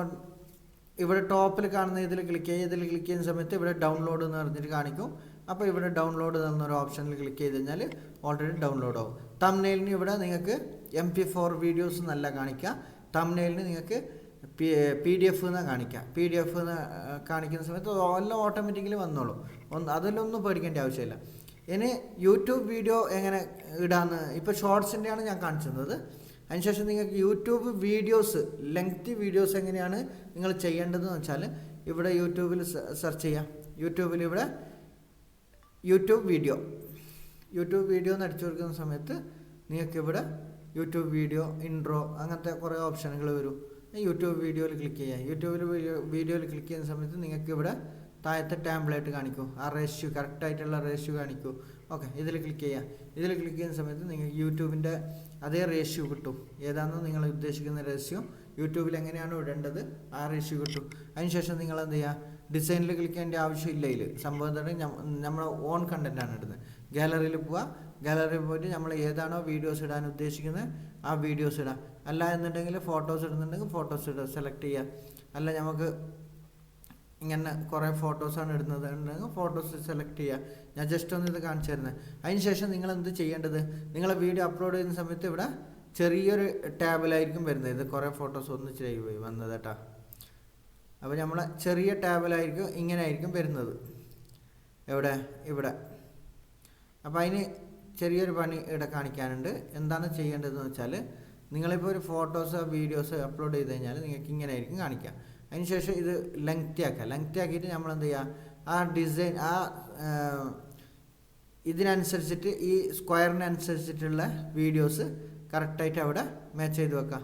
ഇവിടെ ടോപ്പിൽ കാണുന്ന ഇതിൽ ക്ലിക്ക് ചെയ്യുക. ഇതിൽ ക്ലിക്ക് ചെയ്യുന്ന സമയത്ത് ഇവിടെ ഡൗൺലോഡ് എന്ന് പറഞ്ഞിട്ട് കാണിക്കും. അപ്പോൾ ഇവിടെ ഡൗൺലോഡ് തന്നൊരു ഓപ്ഷനിൽ ക്ലിക്ക് ചെയ്ത് കഴിഞ്ഞാൽ ഓൾറെഡി ഡൗൺലോഡ് ആവും. തംനെയിലിന് ഇവിടെ നിങ്ങൾക്ക് എം പി ഫോർ വീഡിയോസ് നല്ല കാണിക്കുക തംനെയിലിന് നിങ്ങൾക്ക് പി പി ഡി എഫ് എന്ന് കാണിക്കുക പി ഡി എഫ് എന്ന് കാണിക്കുന്ന സമയത്ത് എല്ലാം ഓട്ടോമാറ്റിക്കലി വന്നോളൂ. ഒന്ന് അതിലൊന്നും പേടിക്കേണ്ട ആവശ്യമില്ല. ഇനി യൂട്യൂബ് വീഡിയോ എങ്ങനെ ഇടാന്ന് ഇപ്പോൾ ഷോർട്സിന്റെയാണ് ഞാൻ കാണിച്ചിരുന്നത്. അതിനുശേഷം നിങ്ങൾക്ക് യൂട്യൂബ് വീഡിയോസ് ലെങ്തി വീഡിയോസ് എങ്ങനെയാണ് നിങ്ങൾ ചെയ്യേണ്ടതെന്ന് വെച്ചാൽ ഇവിടെ യൂട്യൂബിൽ സെർച്ച് ചെയ്യാം. യൂട്യൂബിൽ ഇവിടെ യൂട്യൂബ് വീഡിയോ. യൂട്യൂബ് വീഡിയോ എന്ന് അടിച്ചു കൊടുക്കുന്ന സമയത്ത് നിങ്ങൾക്ക് ഇവിടെ യൂട്യൂബ് വീഡിയോ ഇൻട്രോ അങ്ങനത്തെ കുറേ ഓപ്ഷനുകൾ വരും. യൂട്യൂബ് വീഡിയോയിൽ ക്ലിക്ക് ചെയ്യുക യൂട്യൂബിൽ വീഡിയോ വീഡിയോയിൽ ക്ലിക്ക് ചെയ്യുന്ന സമയത്ത് നിങ്ങൾക്ക് ഇവിടെ താഴത്തെ ടാംപ്ലേറ്റ് കാണിക്കൂ. ആ റേഷ്യൂ കറക്റ്റായിട്ടുള്ള റേഷ്യൂ കാണിക്കൂ. ഓക്കെ ഇതിൽ ക്ലിക്ക് ചെയ്യുക ഇതിൽ ക്ലിക്ക് ചെയ്യുന്ന സമയത്ത് നിങ്ങൾ യൂട്യൂബിന്റെ അതേ റേഷ്യൂ കിട്ടും. ഏതാണെന്ന് നിങ്ങൾ ഉദ്ദേശിക്കുന്ന റേഷ്യോ യൂട്യൂബിൽ എങ്ങനെയാണോ ഇടേണ്ടത് ആ റേഷ്യൂ കിട്ടും. അതിനുശേഷം നിങ്ങൾ എന്ത് ചെയ്യുക? ഡിസൈനിൽ ക്ലിക്ക് ആവശ്യമില്ല ഇതിൽ സംഭവം തന്നെ നമ്മൾ ഓൺ കണ്ടന്റാണ് ഇടുന്നത്. ഗാലറിയിൽ പോവുക ഗാലറിയിൽ പോയിട്ട് നമ്മൾ ഏതാണോ വീഡിയോസ് ഇടാൻ ഉദ്ദേശിക്കുന്നത് ആ വീഡിയോസ് ഇടാം. അല്ല എന്നുണ്ടെങ്കിൽ ഫോട്ടോസ് ഇടുന്നുണ്ടെങ്കിൽ ഫോട്ടോസ് ഇടുക സെലക്ട് ചെയ്യുക അല്ല നമുക്ക് ഇങ്ങനെ കുറേ ഫോട്ടോസാണ് ഇടുന്നത് ഉണ്ടെങ്കിൽ ഫോട്ടോസ് സെലക്ട് ചെയ്യുക ഞാൻ ജസ്റ്റ് ഒന്ന് ഇത് കാണിച്ചു തരുന്നത് അതിന് ശേഷം നിങ്ങൾ എന്ത് ചെയ്യേണ്ടത്? നിങ്ങളെ വീഡിയോ അപ്ലോഡ് ചെയ്യുന്ന സമയത്ത് ഇവിടെ ചെറിയൊരു ടാബിലായിരിക്കും വരുന്നത്. ഇത് കുറേ ഫോട്ടോസ് ഒന്നിച്ചായി പോയി വന്നത് കേട്ടോ. അപ്പോൾ നമ്മളെ ചെറിയ ടാബിലായിരിക്കും ഇങ്ങനെ ആയിരിക്കും വരുന്നത്. എവിടെ? ഇവിടെ. അപ്പോൾ അതിന് ചെറിയൊരു പണി ഇവിടെ കാണിക്കാനുണ്ട്. എന്താണ് ചെയ്യേണ്ടതെന്ന് വെച്ചാൽ നിങ്ങളിപ്പോൾ ഒരു ഫോട്ടോസോ വീഡിയോസോ അപ്ലോഡ് ചെയ്ത് കഴിഞ്ഞാൽ നിങ്ങൾക്ക് ഇങ്ങനെ ആയിരിക്കും കാണിക്കുക അതിനുശേഷം ഇത് ലെങ്ത്തി ആക്കുക. ലെങ്ത്തി ആക്കിയിട്ട് നമ്മൾ എന്ത് ചെയ്യുക? ആ ഡിസൈൻ ആ ഇതിനനുസരിച്ചിട്ട് ഈ സ്ക്വയറിനനുസരിച്ചിട്ടുള്ള വീഡിയോസ് കറക്റ്റായിട്ട് അവിടെ മാച്ച് ചെയ്ത് വെക്കാം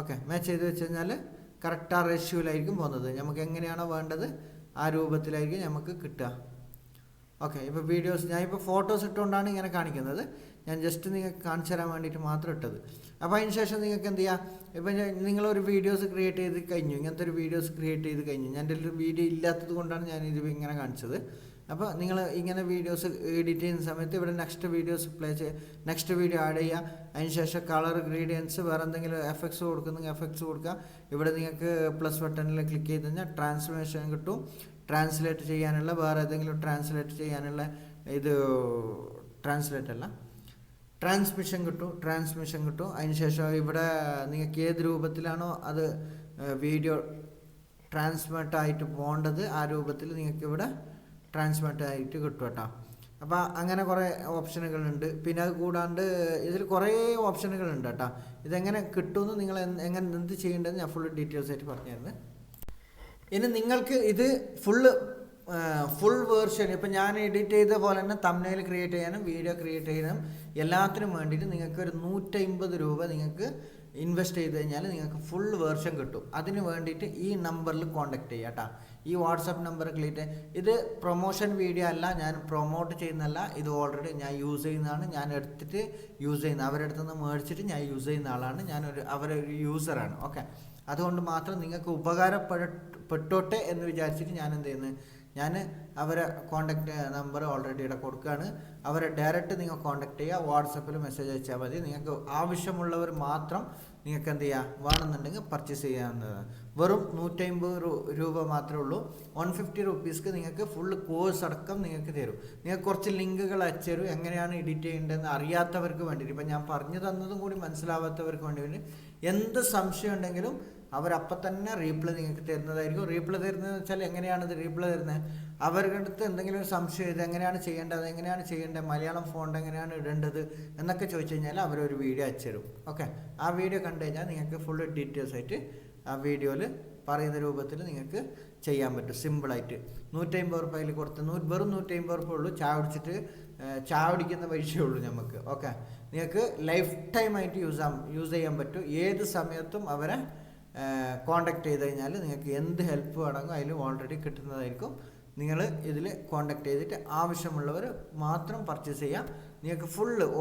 ഓക്കെ മാച്ച് ചെയ്ത് വെച്ച് കഴിഞ്ഞാൽ കറക്റ്റ് ആ റേഷ്യോയിലായിരിക്കും പോകുന്നത്. നമുക്ക് എങ്ങനെയാണോ വേണ്ടത് ആ രൂപത്തിലായിരിക്കും നമുക്ക് കിട്ടുക. ഓക്കെ ഇപ്പോൾ വീഡിയോസ് ഞാൻ ഇപ്പോൾ ഫോട്ടോസ് ഇട്ടുകൊണ്ടാണ് ഇങ്ങനെ കാണിക്കുന്നത്. ഞാൻ ജസ്റ്റ് നിങ്ങൾക്ക് കാണിച്ചു തരാൻ വേണ്ടിയിട്ട് മാത്രം ഇട്ടത്. അപ്പോൾ അതിന് ശേഷം നിങ്ങൾക്ക് എന്ത് ചെയ്യാം? ഇപ്പം നിങ്ങളൊരു വീഡിയോസ് ക്രിയേറ്റ് ചെയ്ത് കഴിഞ്ഞു. ഇങ്ങനത്തെ ഒരു വീഡിയോസ് ക്രിയേറ്റ് ചെയ്ത് കഴിഞ്ഞു. ഞാൻ ഒരു വീഡിയോ ഇല്ലാത്തത് കൊണ്ടാണ് ഞാൻ ഇത് ഇങ്ങനെ കാണിച്ചത്. അപ്പോൾ നിങ്ങൾ ഇങ്ങനെ വീഡിയോസ് എഡിറ്റ് ചെയ്യുന്ന സമയത്ത് ഇവിടെ നെക്സ്റ്റ് വീഡിയോസ് പ്ലേ ചെയ്യുക നെക്സ്റ്റ് വീഡിയോ ആഡ് ചെയ്യുക അതിന് ശേഷം കളർ ഗ്രീഡിയൻസ് വേറെ എന്തെങ്കിലും എഫക്ട്സ് കൊടുക്കുന്നെങ്കിൽ എഫക്ട്സ് കൊടുക്കുക. ഇവിടെ നിങ്ങൾക്ക് പ്ലസ് ബട്ടണിൽ ക്ലിക്ക് ചെയ്ത് കഴിഞ്ഞാൽ ട്രാൻസ്ലേഷൻ കിട്ടും. ട്രാൻസ്ലേറ്റ് ചെയ്യാനുള്ള വേറെ ഏതെങ്കിലും ട്രാൻസ്ലേറ്റ് ചെയ്യാനുള്ള ഇത് ട്രാൻസ്ലേറ്റ് അല്ല. ട്രാൻസ്മിഷൻ കിട്ടും ട്രാൻസ്മിഷൻ കിട്ടും. അതിന് ശേഷം ഇവിടെ നിങ്ങൾക്ക് ഏത് രൂപത്തിലാണോ അത് വീഡിയോ ട്രാൻസ്മിറ്റ് ആയിട്ട് പോകേണ്ടത് ആ രൂപത്തിൽ നിങ്ങൾക്ക് ഇവിടെ ട്രാൻസ്മിറ്റ് ആയിട്ട് കിട്ടും കേട്ടോ. അപ്പോൾ അങ്ങനെ കുറേ ഓപ്ഷനുകളുണ്ട്. പിന്നെ അത് കൂടാണ്ട് ഇതിൽ കുറേ ഓപ്ഷനുകളുണ്ട് കേട്ടോ. ഇതെങ്ങനെ കിട്ടുമെന്ന് നിങ്ങൾ എങ്ങനെ എന്ത് ചെയ്യേണ്ടതെന്ന് ഞാൻ ഫുൾ ഡീറ്റെയിൽസ് ആയിട്ട് പറഞ്ഞായിരുന്നു ഇനി നിങ്ങൾക്ക് ഇത് ഫുള്ള് ഫുൾ വേർഷൻ ഇപ്പം ഞാൻ എഡിറ്റ് ചെയ്ത പോലെ തന്നെ തമ്മിൽ ക്രിയേറ്റ് ചെയ്യാനും വീഡിയോ ക്രിയേറ്റ് ചെയ്യാനും എല്ലാത്തിനും വേണ്ടിയിട്ട് നിങ്ങൾക്ക് ഒരു നൂറ്റമ്പത് രൂപ നിങ്ങൾക്ക് ഇൻവെസ്റ്റ് ചെയ്ത് കഴിഞ്ഞാൽ നിങ്ങൾക്ക് ഫുൾ വേർഷൻ കിട്ടും. അതിന് വേണ്ടിയിട്ട് ഈ നമ്പറിൽ കോൺടാക്ട് ചെയ്യുക കേട്ടോ. ഈ വാട്സപ്പ് നമ്പർ ക്ലിക്ക് ഇത് പ്രൊമോഷൻ വീഡിയോ അല്ല ഞാൻ പ്രൊമോട്ട് ചെയ്യുന്നതല്ല. ഇത് ഓൾറെഡി ഞാൻ യൂസ് ചെയ്യുന്നതാണ്. ഞാൻ എടുത്തിട്ട് യൂസ് ചെയ്യുന്ന അവരുടെ നിന്ന് മേടിച്ചിട്ട് ഞാൻ യൂസ് ചെയ്യുന്ന ആളാണ്. ഞാനൊരു അവരൊരു യൂസറാണ് ഓക്കെ അതുകൊണ്ട് മാത്രം നിങ്ങൾക്ക് ഉപകാരപ്പെട്ടോട്ടെ എന്ന് വിചാരിച്ചിട്ട് ഞാൻ എന്ത് ചെയ്യുന്നത് ഞാൻ അവരെ കോണ്ടാക്ട് നമ്പർ ഓൾറെഡി ഇവിടെ കൊടുക്കുകയാണ്. അവരെ ഡയറക്റ്റ് നിങ്ങൾ കോണ്ടാക്ട് ചെയ്യുക. വാട്സപ്പിൽ മെസ്സേജ് അയച്ചാൽ മതി. നിങ്ങൾക്ക് ആവശ്യമുള്ളവർ മാത്രം നിങ്ങൾക്ക് എന്ത് ചെയ്യുക വേണമെന്നുണ്ടെങ്കിൽ പർച്ചേസ് ചെയ്യാവുന്നതാണ്. വെറും നൂറ്റമ്പത് രൂപ മാത്രമേ ഉള്ളൂ. വൺ ഫിഫ്റ്റി റുപ്പീസ്ക്ക് നിങ്ങൾക്ക് ഫുൾ കോഴ്സ് അടക്കം നിങ്ങൾക്ക് തരും. നിങ്ങൾക്ക് കുറച്ച് ലിങ്കുകൾ അയച്ചുതരും എങ്ങനെയാണ് എഡിറ്റ് ചെയ്യേണ്ടതെന്ന് അറിയാത്തവർക്ക് വേണ്ടിയിട്ട്. ഇപ്പം ഞാൻ പറഞ്ഞു തന്നതും കൂടി മനസ്സിലാവാത്തവർക്ക് വേണ്ടി എന്ത് സംശയം ഉണ്ടെങ്കിലും അവരപ്പം തന്നെ റീപ്ലൈ നിങ്ങൾക്ക് തരുന്നതായിരിക്കും. റീപ്ലൈ തരുന്നതെന്ന് വെച്ചാൽ എങ്ങനെയാണ് ഇത് റീപ്ലൈ തരുന്നത്? അവരുടെ അടുത്ത് എന്തെങ്കിലും സംശയം ഇത് എങ്ങനെയാണ് ചെയ്യേണ്ടത്? എങ്ങനെയാണ് ചെയ്യേണ്ടത്? മലയാളം ഫോണ്ട് എങ്ങനെയാണ് ഇടേണ്ടത്? എന്നൊക്കെ ചോദിച്ചു കഴിഞ്ഞാൽ അവരൊരു വീഡിയോ അയച്ചു തരും. ഓക്കെ ആ വീഡിയോ കണ്ടു കഴിഞ്ഞാൽ നിങ്ങൾക്ക് ഫുൾ ഡീറ്റെയിൽസ് ആയിട്ട് ആ വീഡിയോയിൽ പറയുന്ന രൂപത്തിൽ നിങ്ങൾക്ക് ചെയ്യാൻ പറ്റും. സിമ്പിളായിട്ട് നൂറ്റമ്പത് റുപ്യയിൽ കൊടുത്ത് നൂ വെറും നൂറ്റമ്പത് റുപ്യ ഉള്ളൂ. ചായ കുടിച്ചിട്ട് ചായ കുടിക്കുന്ന പൈസയേ ഉള്ളൂ നമുക്ക്. ഓക്കെ നിങ്ങൾക്ക് ലൈഫ് ടൈം ആയിട്ട് യൂസ് യൂസ് ചെയ്യാൻ പറ്റും. ഏത് സമയത്തും അവരെ കോണ്ടാക്ട് ചെയ്ത് കഴിഞ്ഞാൽ നിങ്ങൾക്ക് എന്ത് ഹെൽപ്പ് വേണമെങ്കിലും അതിൽ ഓൾറെഡി കിട്ടുന്നതായിരിക്കും. നിങ്ങൾ ഇതിൽ കോണ്ടാക്ട് ചെയ്തിട്ട് ആവശ്യമുള്ളവർ മാത്രം പർച്ചേസ് ചെയ്യാം. നിങ്ങൾക്ക് ഫുള്ള്